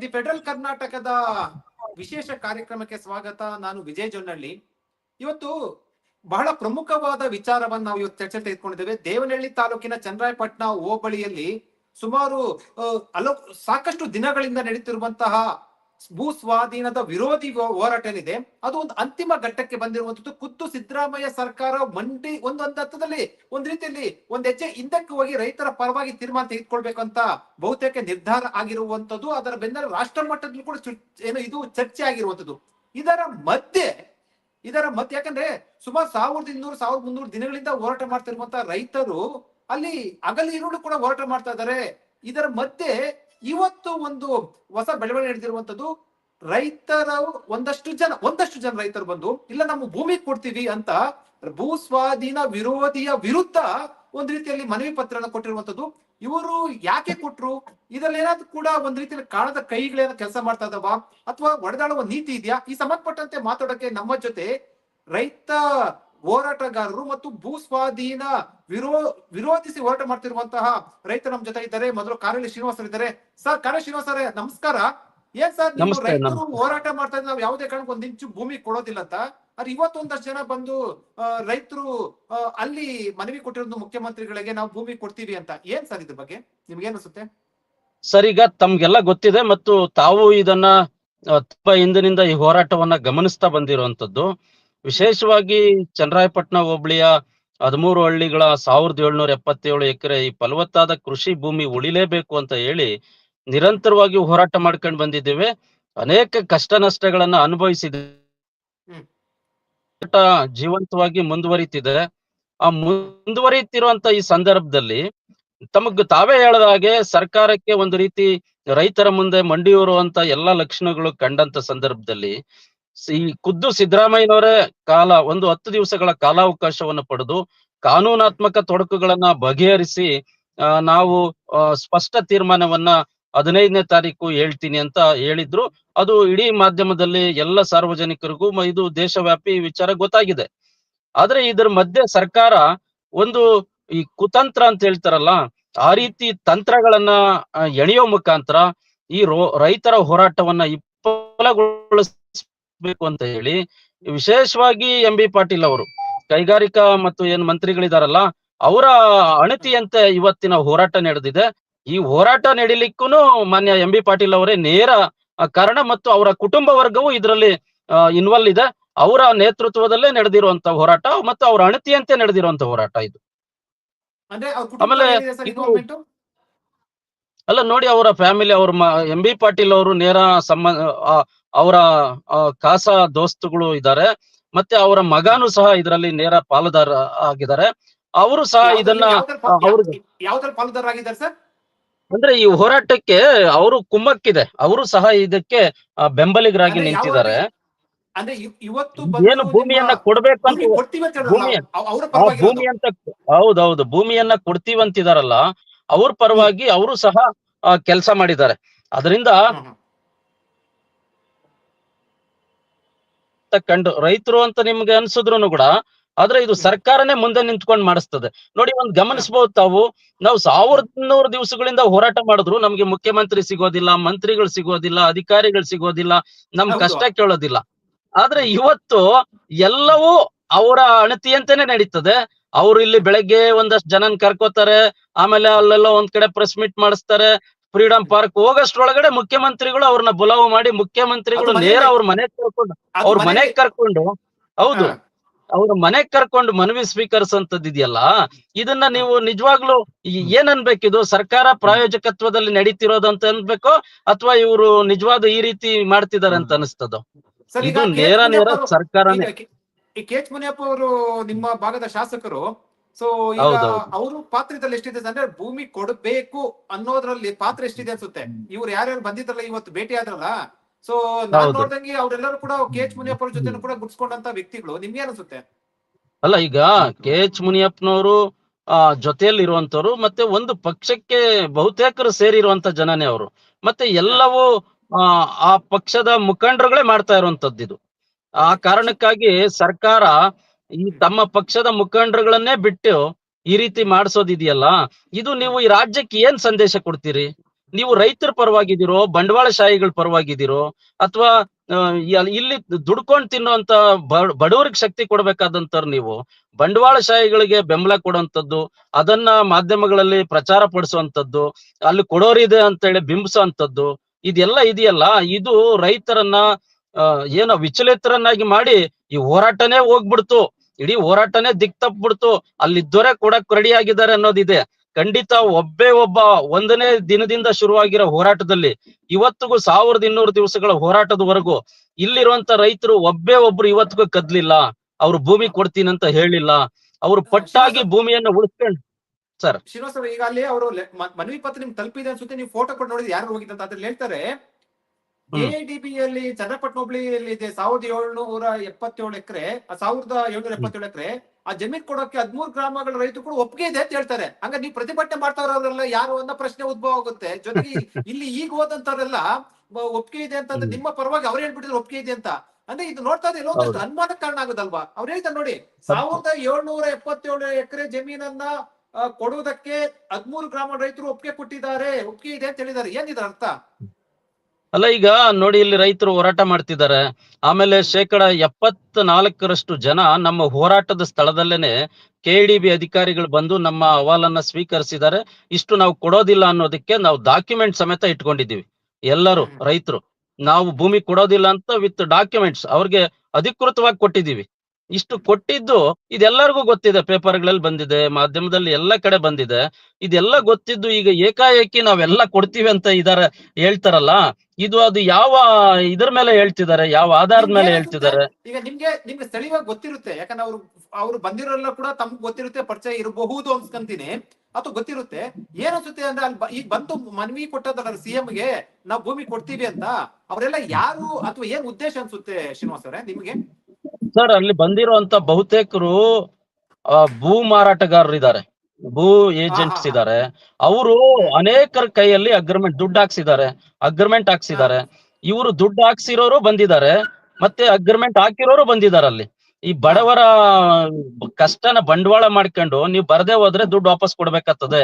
The federal ಕರ್ನಾಟಕದ ವಿಶೇಷ ಕಾರ್ಯಕ್ರಮಕ್ಕೆ ಸ್ವಾಗತ. ನಾನು ವಿಜಯ್ ಜೊನ್ನಳ್ಳಿ. ಇವತ್ತು ಬಹಳ ಪ್ರಮುಖವಾದ ವಿಚಾರವನ್ನು ನಾವು ಇವತ್ತು ಚರ್ಚೆ ತೆಗೆದುಕೊಂಡಿದ್ದೇವೆ. ದೇವನಹಳ್ಳಿ ತಾಲೂಕಿನ ಚಂದ್ರಾಯಪಟ್ಟಣ ಹೋಬಳಿಯಲ್ಲಿ ಸುಮಾರು ಹಲವು ಸಾಕಷ್ಟು ದಿನಗಳಿಂದ ನಡೀತಿರುವಂತಹ ಭೂ ಸ್ವಾಧೀನದ ವಿರೋಧಿ ಹೋರಾಟ ಏನಿದೆ ಅದು ಒಂದು ಅಂತಿಮ ಘಟ್ಟಕ್ಕೆ ಬಂದಿರುವಂತದ್ದು ಕುತ್ತು ಸಿದ್ದರಾಮಯ್ಯ ಸರ್ಕಾರ ಮಂಡಿ ಒಂದೊಂದು ಹಂತದಲ್ಲಿ ಒಂದ್ ರೀತಿಯಲ್ಲಿ ಒಂದ್ ಹೆಜ್ಜೆ ಹಿಂದಕ್ಕೆ ಹೋಗಿ ರೈತರ ಪರವಾಗಿ ತೀರ್ಮಾನ ಅಂತ ಬಹುತೇಕ ನಿರ್ಧಾರ ಆಗಿರುವಂತದ್ದು ಅದರ ಬೆನ್ನಲ್ಲೇ ರಾಷ್ಟ್ರ ಮಟ್ಟದಲ್ಲಿ ಕೂಡ ಏನು ಇದು ಚರ್ಚೆ ಆಗಿರುವಂತದ್ದು ಇದರ ಮಧ್ಯೆ ಇದರ ಮಧ್ಯೆ ಯಾಕಂದ್ರೆ ಸುಮಾರು ಸಾವಿರದ ಇನ್ನೂರು, ಸಾವಿರದ ಮುನ್ನೂರು ದಿನಗಳಿಂದ ಹೋರಾಟ ಮಾಡ್ತಿರುವಂತಹ ರೈತರು ಅಲ್ಲಿ ಅಗಲಿ ಇರುಳು ಕೂಡ ಹೋರಾಟ ಮಾಡ್ತಾ ಇದಾರೆ ಇದರ ಮಧ್ಯೆ ಇವತ್ತು ಒಂದು ಹೊಸ ಬೆಳವಣಿಗೆ ನಡೆದಿರುವಂತದ್ದು ರೈತರ ಒಂದಷ್ಟು ಜನ ಒಂದಷ್ಟು ಜನ ರೈತರು ಬಂದು, ಇಲ್ಲ ನಮ್ಮ ಭೂಮಿ ಕೊಡ್ತೀವಿ ಅಂತ ಭೂ ಸ್ವಾಧೀನ ವಿರೋಧಿಯ ವಿರುದ್ಧ ಒಂದ್ ರೀತಿಯಲ್ಲಿ ಮನವಿ ಪತ್ರನ ಕೊಟ್ಟಿರುವಂತದ್ದು. ಇವರು ಯಾಕೆ ಕೊಟ್ರು? ಇದರಲ್ಲಿ ಏನಾದ್ರು ಕೂಡ ಒಂದ್ ರೀತಿಯಲ್ಲಿ ಕಾಣದ ಕೈಗಳೇನ ಕೆಲಸ ಮಾಡ್ತಾ ಇದಾವ? ಅಥವಾ ಒಡೆದಾಡುವ ನೀತಿ ಇದೆಯಾ? ಈ ಸಂಬಂಧಪಟ್ಟಂತೆ ಮಾತಾಡೋಕೆ ನಮ್ಮ ಜೊತೆ ರೈತ ಹೋರಾಟಗಾರರು ಮತ್ತು ಭೂ ಸ್ವಾಧೀನ ವಿರೋ ವಿರೋಧಿಸಿ ಹೋರಾಟ ಮಾಡ್ತಿರುವಂತಹ ರೈತ ನಮ್ಮ ಜೊತೆ ಇದ್ದಾರೆ. ಮೊದಲು ಕಾರಲ್ಲಿ ಶ್ರೀನಿವಾಸರು ಇದ್ದಾರೆ ಸರ್ ಕಾರಲ್ಲಿ ಶ್ರೀನಿವಾಸ ಅವರೇ ನಮಸ್ಕಾರ. ಏನ್ ಸರ್ ನೀವು ರೈತರು ಹೋರಾಟ ಮಾಡ್ತಾ ಇದ್ರೆ ನಾವು ಯಾವುದೇ ಕಾರಣಕ್ಕೆ ಒಂದ್ ಇಂಚು ಭೂಮಿ ಕೊಡೋದಿಲ್ಲ ಅಂತ. ಆದ್ರೆ ಇವತ್ತೊಂದಷ್ಟು ಜನ ಬಂದು ರೈತರು ಅಲ್ಲಿ ಮನವಿ ಕೊಟ್ಟಿರೋದು ಮುಖ್ಯಮಂತ್ರಿಗಳಿಗೆ ನಾವು ಭೂಮಿ ಕೊಡ್ತೀವಿ ಅಂತ. ಏನ್ ಸರ್ ಇದ್ರ ಬಗ್ಗೆ? ನಿಮ್ಗೆ ಅನ್ಸುತ್ತೆ? ಸರ್ ಈಗ ತಮ್ಗೆಲ್ಲ ಗೊತ್ತಿದೆ ಮತ್ತು ತಾವು ಇದನ್ನ ತುಂಬಾ ಹಿಂದಿನಿಂದ ಈ ಹೋರಾಟವನ್ನ ಗಮನಿಸ್ತಾ ಬಂದಿರುವಂತದ್ದು ವಿಶೇಷವಾಗಿ ಚನ್ನರಾಯಪಟ್ಟಣ ಹೋಬಳಿಯ ಹದಿಮೂರು ಹಳ್ಳಿಗಳ ಸಾವಿರದ ಏಳ್ನೂರ ಎಪ್ಪತ್ತೇಳು ಎಕರೆ ಈ ಫಲವತ್ತಾದ ಕೃಷಿ ಭೂಮಿ ಉಳಿಲೇಬೇಕು ಅಂತ ಹೇಳಿ ನಿರಂತರವಾಗಿ ಹೋರಾಟ ಮಾಡ್ಕೊಂಡು ಬಂದಿದ್ದೇವೆ. ಅನೇಕ ಕಷ್ಟ ನಷ್ಟಗಳನ್ನ ಅನುಭವಿಸಿದೆ. ಜೀವಂತವಾಗಿ ಮುಂದುವರಿತಿದೆ. ಆ ಮುಂದುವರಿತಿರುವಂತ ಈ ಸಂದರ್ಭದಲ್ಲಿ ತಮಗ್ ತಾವೇ ಹೇಳದ ಹಾಗೆ ಸರ್ಕಾರಕ್ಕೆ ಒಂದು ರೀತಿ ರೈತರ ಮುಂದೆ ಮಂಡಿಯೂರುವಂತ ಎಲ್ಲಾ ಲಕ್ಷಣಗಳು ಕಂಡಂತ ಸಂದರ್ಭದಲ್ಲಿ ಈ ಖುದ್ದು ಸಿದ್ದರಾಮಯ್ಯನವರೇ ಕಾಲ, ಒಂದು ಹತ್ತು ದಿವಸಗಳ ಕಾಲಾವಕಾಶವನ್ನು ಪಡೆದು ಕಾನೂನಾತ್ಮಕ ತೊಡಕುಗಳನ್ನ ಬಗೆಹರಿಸಿ ನಾವು ಸ್ಪಷ್ಟ ತೀರ್ಮಾನವನ್ನ ಹದಿನೈದನೇ ತಾರೀಕು ಹೇಳ್ತೀನಿ ಅಂತ ಹೇಳಿದ್ರು. ಅದು ಇಡೀ ಮಾಧ್ಯಮದಲ್ಲಿ ಎಲ್ಲ ಸಾರ್ವಜನಿಕರಿಗೂ ಇದು ದೇಶವ್ಯಾಪಿ ವಿಚಾರ ಗೊತ್ತಾಗಿದೆ. ಆದ್ರೆ ಇದ್ರ ಮಧ್ಯೆ ಸರ್ಕಾರ ಒಂದು ಈ ಕುತಂತ್ರ ಅಂತ ಹೇಳ್ತಾರಲ್ಲ, ಆ ರೀತಿ ತಂತ್ರಗಳನ್ನ ಎಣೆಯೋ ಮುಖಾಂತರ ಈ ರೈತರ ಹೋರಾಟವನ್ನ ವಿಫಲಗೊಳಿಸಬೇಕು ಅಂತ ಹೇಳಿ ವಿಶೇಷವಾಗಿ ಎಂ ಬಿ ಪಾಟೀಲ್ ಅವರು ಕೈಗಾರಿಕಾ ಮತ್ತು ಏನ್ ಮಂತ್ರಿಗಳಿದಾರಲ್ಲ ಅವರ ಅಣತಿಯಂತೆ ಇವತ್ತಿನ ಹೋರಾಟ ನಡೆದಿದೆ. ಈ ಹೋರಾಟ ನಡೀಲಿಕ್ಕೂ ಮಾನ್ಯ ಎಂ ಬಿ ಪಾಟೀಲ್ ಅವರೇ ನೇರ ಕಾರಣ ಮತ್ತು ಅವರ ಕುಟುಂಬ ವರ್ಗವು ಇದರಲ್ಲಿ ಇನ್ವಾಲ್ವ್ ಇದೆ. ಅವರ ನೇತೃತ್ವದಲ್ಲೇ ನಡೆದಿರುವಂತ ಹೋರಾಟ ಮತ್ತು ಅವರ ಅಣತಿಯಂತೆ ನಡೆದಿರುವಂತ ಹೋರಾಟ ಇದು. ಆಮೇಲೆ ಏನಿದೆ ಸರ್ ಇದು- involvement? ಅಲ್ಲ ನೋಡಿ ಅವರ ಫ್ಯಾಮಿಲಿ ಅವ್ರ ಎಂ ಬಿ ಪಾಟೀಲ್ ಅವರು ನೇರ ಸಂಬಂಧ ಅವರ ಖಾಸ ದೋಸ್ತುಗಳು ಇದ್ದಾರೆ. ಮತ್ತೆ ಅವರ ಮಗನು ಸಹ ಇದರಲ್ಲಿ ನೇರ ಪಾಲುದಾರ ಆಗಿದ್ದಾರೆ. ಅವರು ಸಹ ಇದನ್ನ ಅಂದ್ರೆ ಈ ಹೋರಾಟಕ್ಕೆ ಅವರು ಕುಮ್ಮಕ್ಕಿದೆ. ಅವರು ಸಹ ಇದಕ್ಕೆ ಬೆಂಬಲಿಗರಾಗಿ ನಿಂತಿದ್ದಾರೆ. ಅಂದ್ರೆ ಇವತ್ತು ಏನು ಭೂಮಿಯನ್ನ ಅಂತ ಭೂಮಿ ಹೌದೌದು ಭೂಮಿಯನ್ನ ಕೊಡ್ತೀವಂತಿದಾರಲ್ಲ ಅವ್ರ ಪರವಾಗಿ ಅವರು ಸಹ ಕೆಲಸ ಮಾಡಿದ್ದಾರೆ. ಅದರಿಂದ ಕಂಡು ರೈತರು ಅಂತ ನಿಮ್ಗೆ ಅನ್ಸಿದ್ರು ಕೂಡ ಆದ್ರೆ ಇದು. ಸರ್ಕಾರನೇ ಮುಂದೆ ನಿಂತ್ಕೊಂಡು ಮಾಡಿಸ್ತದೆ. ನೋಡಿ ಒಂದು ಗಮನಿಸಬಹುದು ತಾವು ನಾವು ಸಾವಿರದ ನೂರು ದಿವಸಗಳಿಂದ ಹೋರಾಟ ಮಾಡಿದ್ರು ನಮ್ಗೆ ಮುಖ್ಯಮಂತ್ರಿ ಸಿಗೋದಿಲ್ಲ ಮಂತ್ರಿಗಳು ಸಿಗೋದಿಲ್ಲ ಅಧಿಕಾರಿಗಳು ಸಿಗೋದಿಲ್ಲ ನಮ್ ಕಷ್ಟ ಕೇಳೋದಿಲ್ಲ. ಆದ್ರೆ ಇವತ್ತು ಎಲ್ಲವೂ ಅವರ ಅಣತಿಯಂತೆನೆ ನಡೀತದೆ. ಅವ್ರು ಇಲ್ಲಿ ಬೆಳಗ್ಗೆ ಒಂದಷ್ಟು ಜನನ್ ಕರ್ಕೋತಾರೆ ಆಮೇಲೆ ಅಲ್ಲೆಲ್ಲ ಒಂದ್ ಕಡೆ ಪ್ರೆಸ್ ಮೀಟ್ ಮಾಡಿಸ್ತಾರೆ. ಫ್ರೀಡಂ ಪಾರ್ಕ್ ಹೋಗಷ್ಟ್ರೊಳಗಡೆ ಮುಖ್ಯಮಂತ್ರಿಗಳು ಅವ್ರನ್ನ ಬುಲಾವ್ ಮಾಡಿ ಮುಖ್ಯಮಂತ್ರಿಗಳು ನೇರ ಅವ್ರ ಮನೆ ಕರ್ಕೊಂಡು ಅವ್ರ ಮನೆಗ್ ಕರ್ಕೊಂಡು ಹೌದು. ಅವ್ರ ಮನೆಗ್ ಕರ್ಕೊಂಡು ಮನವಿ ಸ್ವೀಕರಿಸುವಂತದ್ ಇದೆಯಲ್ಲ ಇದನ್ನ ನೀವು ನಿಜವಾಗ್ಲು ಏನ್ ಅನ್ಬೇಕಿದು ಸರ್ಕಾರ ಪ್ರಾಯೋಜಕತ್ವದಲ್ಲಿ ನಡೀತಿರೋದಂತ ಅನ್ಬೇಕು? ಅಥವಾ ಇವರು ನಿಜವಾದ ಈ ರೀತಿ ಮಾಡ್ತಿದಾರೆ ಅಂತ ಅನಿಸ್ತದ? ಇದು ನೇರ ನೇರ ಸರ್ಕಾರನೇ. ಈ ಕೆ ಎಚ್ ಮುನಿಯಪ್ಪ ಅವರು ನಿಮ್ಮ ಭಾಗದ ಶಾಸಕರು ಸೊ ಈಗ. ಅವರು ಪಾತ್ರದಲ್ಲಿ ಎಷ್ಟಿದೆ ಅಂದ್ರೆ ಭೂಮಿ ಕೊಡಬೇಕು ಅನ್ನೋದ್ರಲ್ಲಿ ಪಾತ್ರ ಎಷ್ಟಿದೆ ಅನ್ಸುತ್ತೆ. ಇವ್ರು ಯಾರ್ಯಾರು ಬಂದಿದ್ರಲ್ಲ ಇವತ್ತು ಭೇಟಿ ಆದ್ರಲ್ಲ? ಸೊ ನಾನ್. ನೋಡ್ದಂಗೆ ಅವ್ರೆಲ್ಲರೂ ಕೂಡ ಕೆ ಎಚ್ ಮುನಿಯಪ್ಪ ಅವ್ರ ಜೊತೆ ಕೂಡ ಗುಡ್ಸ್ಕೊಂಡಂತ ವ್ಯಕ್ತಿಗಳು. ನಿಮ್ಗೆ ಅನ್ಸುತ್ತೆ? ಅಲ್ಲ ಈಗ ಕೆ ಎಚ್ ಮುನಿಯಪ್ಪನವರು ಆ ಜೊತೆಯಲ್ಲಿ ಇರುವಂತವ್ರು ಮತ್ತೆ ಒಂದು ಪಕ್ಷಕ್ಕೆ ಬಹುತೇಕರು ಸೇರಿರುವಂತ ಜನನೇ ಅವರು. ಮತ್ತೆ ಎಲ್ಲವೂ ಆ ಆ ಪಕ್ಷದ ಮುಖಂಡರುಗಳೇ ಮಾಡ್ತಾ ಇರುವಂತದ್ದು ಇದು ಆ ಕಾರಣಕ್ಕಾಗಿ ಸರ್ಕಾರ ಈ ತಮ್ಮ ಪಕ್ಷದ ಮುಖಂಡರುಗಳನ್ನೇ ಬಿಟ್ಟು ಈ ರೀತಿ ಮಾಡಿಸೋದಿದೆಯಲ್ಲ? ಇದು ನೀವು ಈ ರಾಜ್ಯಕ್ಕೆ ಏನ್ ಸಂದೇಶ ಕೊಡ್ತೀರಿ? ನೀವು ರೈತರ ಪರವಾಗಿದ್ದೀರೋ ಬಂಡವಾಳಶಾಹಿಗಳ ಪರವಾಗಿದ್ದೀರೋ, ಅಥವಾ ಇಲ್ಲಿ ದುಡ್ಕೊಂಡ್ ತಿನ್ನುವಂತ ಬಡವರಿಗೆ ಶಕ್ತಿ ಕೊಡ್ಬೇಕಾದಂತವ್ರು ನೀವು ಬಂಡವಾಳಶಾಹಿಗಳಿಗೆ ಬೆಂಬಲ ಕೊಡುವಂಥದ್ದು, ಅದನ್ನ ಮಾಧ್ಯಮಗಳಲ್ಲಿ ಪ್ರಚಾರ ಪಡಿಸುವಂಥದ್ದು, ಅಲ್ಲಿ ಕೊಡೋರಿದೆ ಅಂತೇಳಿ ಬಿಂಬಿಸುವಂಥದ್ದು, ಇದೆಲ್ಲ ಇದೆಯಲ್ಲ? ಇದು ರೈತರನ್ನ ಏನೋ ವಿಚಲಿತರನ್ನಾಗಿ ಮಾಡಿ ಈ ಹೋರಾಟನೇ ಹೋಗ್ಬಿಡ್ತು. ಇಡೀ ಹೋರಾಟನೇ ದಿಕ್ ತಪ್ಬಿಡ್ತು ಅಲ್ಲಿದ್ದವರೇ ಕೊಡಕ್ ರೆಡಿ ಆಗಿದ್ದಾರೆ ಅನ್ನೋದಿದೆ. ಖಂಡಿತ ಒಬ್ಬೇ ಒಬ್ಬ ಒಂದನೇ ದಿನದಿಂದ ಶುರುವಾಗಿರೋ ಹೋರಾಟದಲ್ಲಿ ಇವತ್ತಿಗೂ ಸಾವಿರದ ಇನ್ನೂರು ದಿವಸಗಳ ಹೋರಾಟದವರೆಗೂ ಇಲ್ಲಿರುವಂತ ರೈತರು ಒಬ್ಬೇ ಒಬ್ರು ಇವತ್ತಿಗೂ ಕದ್ಲಿಲ್ಲ. ಅವ್ರು ಭೂಮಿ ಕೊಡ್ತೀನಿ ಅಂತ ಹೇಳಿಲ್ಲ. ಅವ್ರು ಪಟ್ಟಾಗಿ ಭೂಮಿಯನ್ನ ಉಳಿಸ್ಕೊಂಡು ಶ್ರೀನಿವಾಸ್ ಅವರು ಈಗ ಅಲ್ಲಿ ಅವರು ಮನವಿ ಪತ್ರ ನಿಮ್ಗೆ ತಲುಪಿದೆ ಅನ್ಸುತ್ತೆ ನೀವು ಫೋಟೋ ಕೊಟ್ಟು ನೋಡಿದ್ರೆ ಯಾರು ಹೋಗಿದ್ದಂತ. ಅದ್ರಲ್ಲಿ ಹೇಳ್ತಾರೆ ಹ್ಮ್. ಎಐಡಿಬಿ ಯಲ್ಲಿ ಚನ್ನಪಟ್ಟಣ ಹೋಬಳಿಯಲ್ಲಿ ಇದೆ ಸಾವಿರದ ಏಳ್ನೂರ ಎಪ್ಪತ್ತೇಳು ಎಕರೆ ಸಾವಿರದ ಏಳ್ನೂರ ಎಪ್ಪತ್ತೇಳು ಎಕರೆ ಆ ಜಮೀನ್ ಕೊಡೋಕೆ ಹದ್ಮೂರ್ ಗ್ರಾಮಗಳ ರೈತರು ಕೂಡ ಒಪ್ಪಿಗೆ ಇದೆ ಅಂತ ಹೇಳ್ತಾರೆ. ಹಂಗ ನೀವು ಪ್ರತಿಭಟನೆ ಮಾಡ್ತಾವ್ರಲ್ಲ ಯಾರು ಅನ್ನೋ ಪ್ರಶ್ನೆ ಉದ್ಭವ ಆಗುತ್ತೆ. ಜೊತೆಗೆ ಇಲ್ಲಿ ಈಗ ಹೋದಂತವ್ರೆಲ್ಲ ಒಪ್ಪಿಗೆ ಇದೆ ಅಂತಂದ್ರೆ. ನಿಮ್ಮ ಪರವಾಗಿ ಅವ್ರು ಹೇಳ್ಬಿಟ್ಟಿದ್ರು ಒಪ್ಪಿಗೆ ಇದೆ ಅಂತ. ಅಂದ್ರೆ ಇದು ನೋಡ್ತಾ ಇದ್ರೆ ಒಂದಷ್ಟು ಅನುಮಾನಕ್ಕೆ ಕಾರಣ ಆಗುದಲ್ವಾ? ಅವ್ರು ಹೇಳ್ತಾರೆ ನೋಡಿ ಸಾವಿರದ ಏಳ್ನೂರ ಎಪ್ಪತ್ತೇಳು ಎಕರೆ ಜಮೀನನ್ನ ಕೊಡುವುದಕ್ಕೆ ಹದ್ಮೂರು ಗ್ರಾಮ ರೈತರು ಒಪ್ಪಿಗೆ ಕೊಟ್ಟಿದ್ದಾರೆ ಒಪ್ಪಿಗೆ ಇದೆ ಅಂತ ಹೇಳಿದ್ದಾರೆ. ಏನಿದ್ರ ಅರ್ಥ? ಅಲ್ಲ, ಈಗ ನೋಡಿ ಇಲ್ಲಿ ರೈತರು ಹೋರಾಟ ಮಾಡ್ತಿದ್ದಾರೆ. ಆಮೇಲೆ ಶೇಕಡ ಎಪ್ಪತ್ ನಾಲ್ಕರಷ್ಟು ಜನ ನಮ್ಮ ಹೋರಾಟದ ಸ್ಥಳದಲ್ಲೇನೆ ಕೆಡಿಬಿ ಅಧಿಕಾರಿಗಳು ಬಂದು ನಮ್ಮ ಅಹವಾಲನ್ನ ಸ್ವೀಕರಿಸಿದ್ದಾರೆ. ಇಷ್ಟು ನಾವು ಕೊಡೋದಿಲ್ಲ ಅನ್ನೋದಕ್ಕೆ ನಾವು ಡಾಕ್ಯುಮೆಂಟ್ ಸಮೇತ ಇಟ್ಕೊಂಡಿದ್ದೀವಿ. ಎಲ್ಲರೂ, ರೈತರು, ನಾವು ಭೂಮಿ ಕೊಡೋದಿಲ್ಲ ಅಂತ ವಿತ್ ಡಾಕ್ಯುಮೆಂಟ್ಸ್ ಅವ್ರಿಗೆ ಅಧಿಕೃತವಾಗಿ ಕೊಟ್ಟಿದ್ದೀವಿ. ಇಷ್ಟು ಕೊಟ್ಟಿದ್ದು ಇದೆಲ್ಲರಿಗೂ ಗೊತ್ತಿದೆ ಪೇಪರ್ಗಳಲ್ಲಿ ಬಂದಿದೆ ಮಾಧ್ಯಮದಲ್ಲಿ ಎಲ್ಲ ಕಡೆ ಬಂದಿದೆ. ಇದೆಲ್ಲ ಗೊತ್ತಿದ್ದು ಈಗ ಏಕಾಏಕಿ ನಾವೆಲ್ಲ ಕೊಡ್ತೀವಿ ಅಂತ ಇದಾರೆ ಹೇಳ್ತಾರಲ್ಲ? ಇದು ಅದು ಯಾವ ಇದ್ರ ಮೇಲೆ ಹೇಳ್ತಿದ್ದಾರೆ ಯಾವ ಆಧಾರದ ಮೇಲೆ ಹೇಳ್ತಿದ್ದಾರೆ? ಈಗ ನಿಮ್ಗೆ ನಿಮ್ಗೆ ಸ್ಥಳೀಯವಾಗಿ ಗೊತ್ತಿರುತ್ತೆ ಯಾಕಂದ್ರೆ ಅವ್ರು ಅವ್ರು ಬಂದಿರೋಲ್ಲ ಕೂಡ ತಮ್ಗೆ ಗೊತ್ತಿರುತ್ತೆ ಪರಿಚಯ ಇರಬಹುದು ಅನ್ಸ್ಕೊಂತೀನಿ. ಅಥವಾ ಗೊತ್ತಿರುತ್ತೆ. ಏನನ್ಸುತ್ತೆ ಅಂದ್ರೆ ಅಲ್ಲಿ ಈಗ ಬಂತು ಮನವಿ ಕೊಟ್ಟದಲ್ಲ ಸಿಎಂ ಗೆ ನಾವು ಭೂಮಿ ಕೊಡ್ತೀವಿ ಅಂತ ಅವರೆಲ್ಲ ಯಾರು ಅಥವಾ ಏನ್ ಉದ್ದೇಶ ಅನ್ಸುತ್ತೆ ಶ್ರೀನಿವಾಸ್ ಅವರೇ ನಿಮ್ಗೆ? ಸರ್ ಅಲ್ಲಿ ಬಂದಿರುವಂತ ಬಹುತೇಕರು ಭೂ ಮಾರಾಟಗಾರರಿದ್ದಾರೆ ಭೂ ಏಜೆಂಟ್ಸ್ ಇದಾರೆ. ಇದ್ದಾರೆ. ಅವರು ಅನೇಕರ ಕೈಯಲ್ಲಿ ಅಗ್ರಿಮೆಂಟ್ ದುಡ್ಡು ಹಾಕ್ಸಿದ್ದಾರೆ. ಅಗ್ರಿಮೆಂಟ್ ಹಾಕ್ಸಿದ್ದಾರೆ. ಇವರು ದುಡ್ಡು ಹಾಕ್ಸಿರೋರು ಬಂದಿದ್ದಾರೆ. ಮತ್ತೆ ಅಗ್ರಿಮೆಂಟ್ ಹಾಕಿರೋರು ಬಂದಿದ್ದಾರೆ ಅಲ್ಲಿ. ಈ ಬಡವರ ಕಷ್ಟನ ಬಂಡವಾಳ ಮಾಡ್ಕೊಂಡು ನೀವು ಬರದೇ ಹೋದ್ರೆ ದುಡ್ಡು ವಾಪಸ್ ಕೊಡ್ಬೇಕಾಗ್ತದೆ.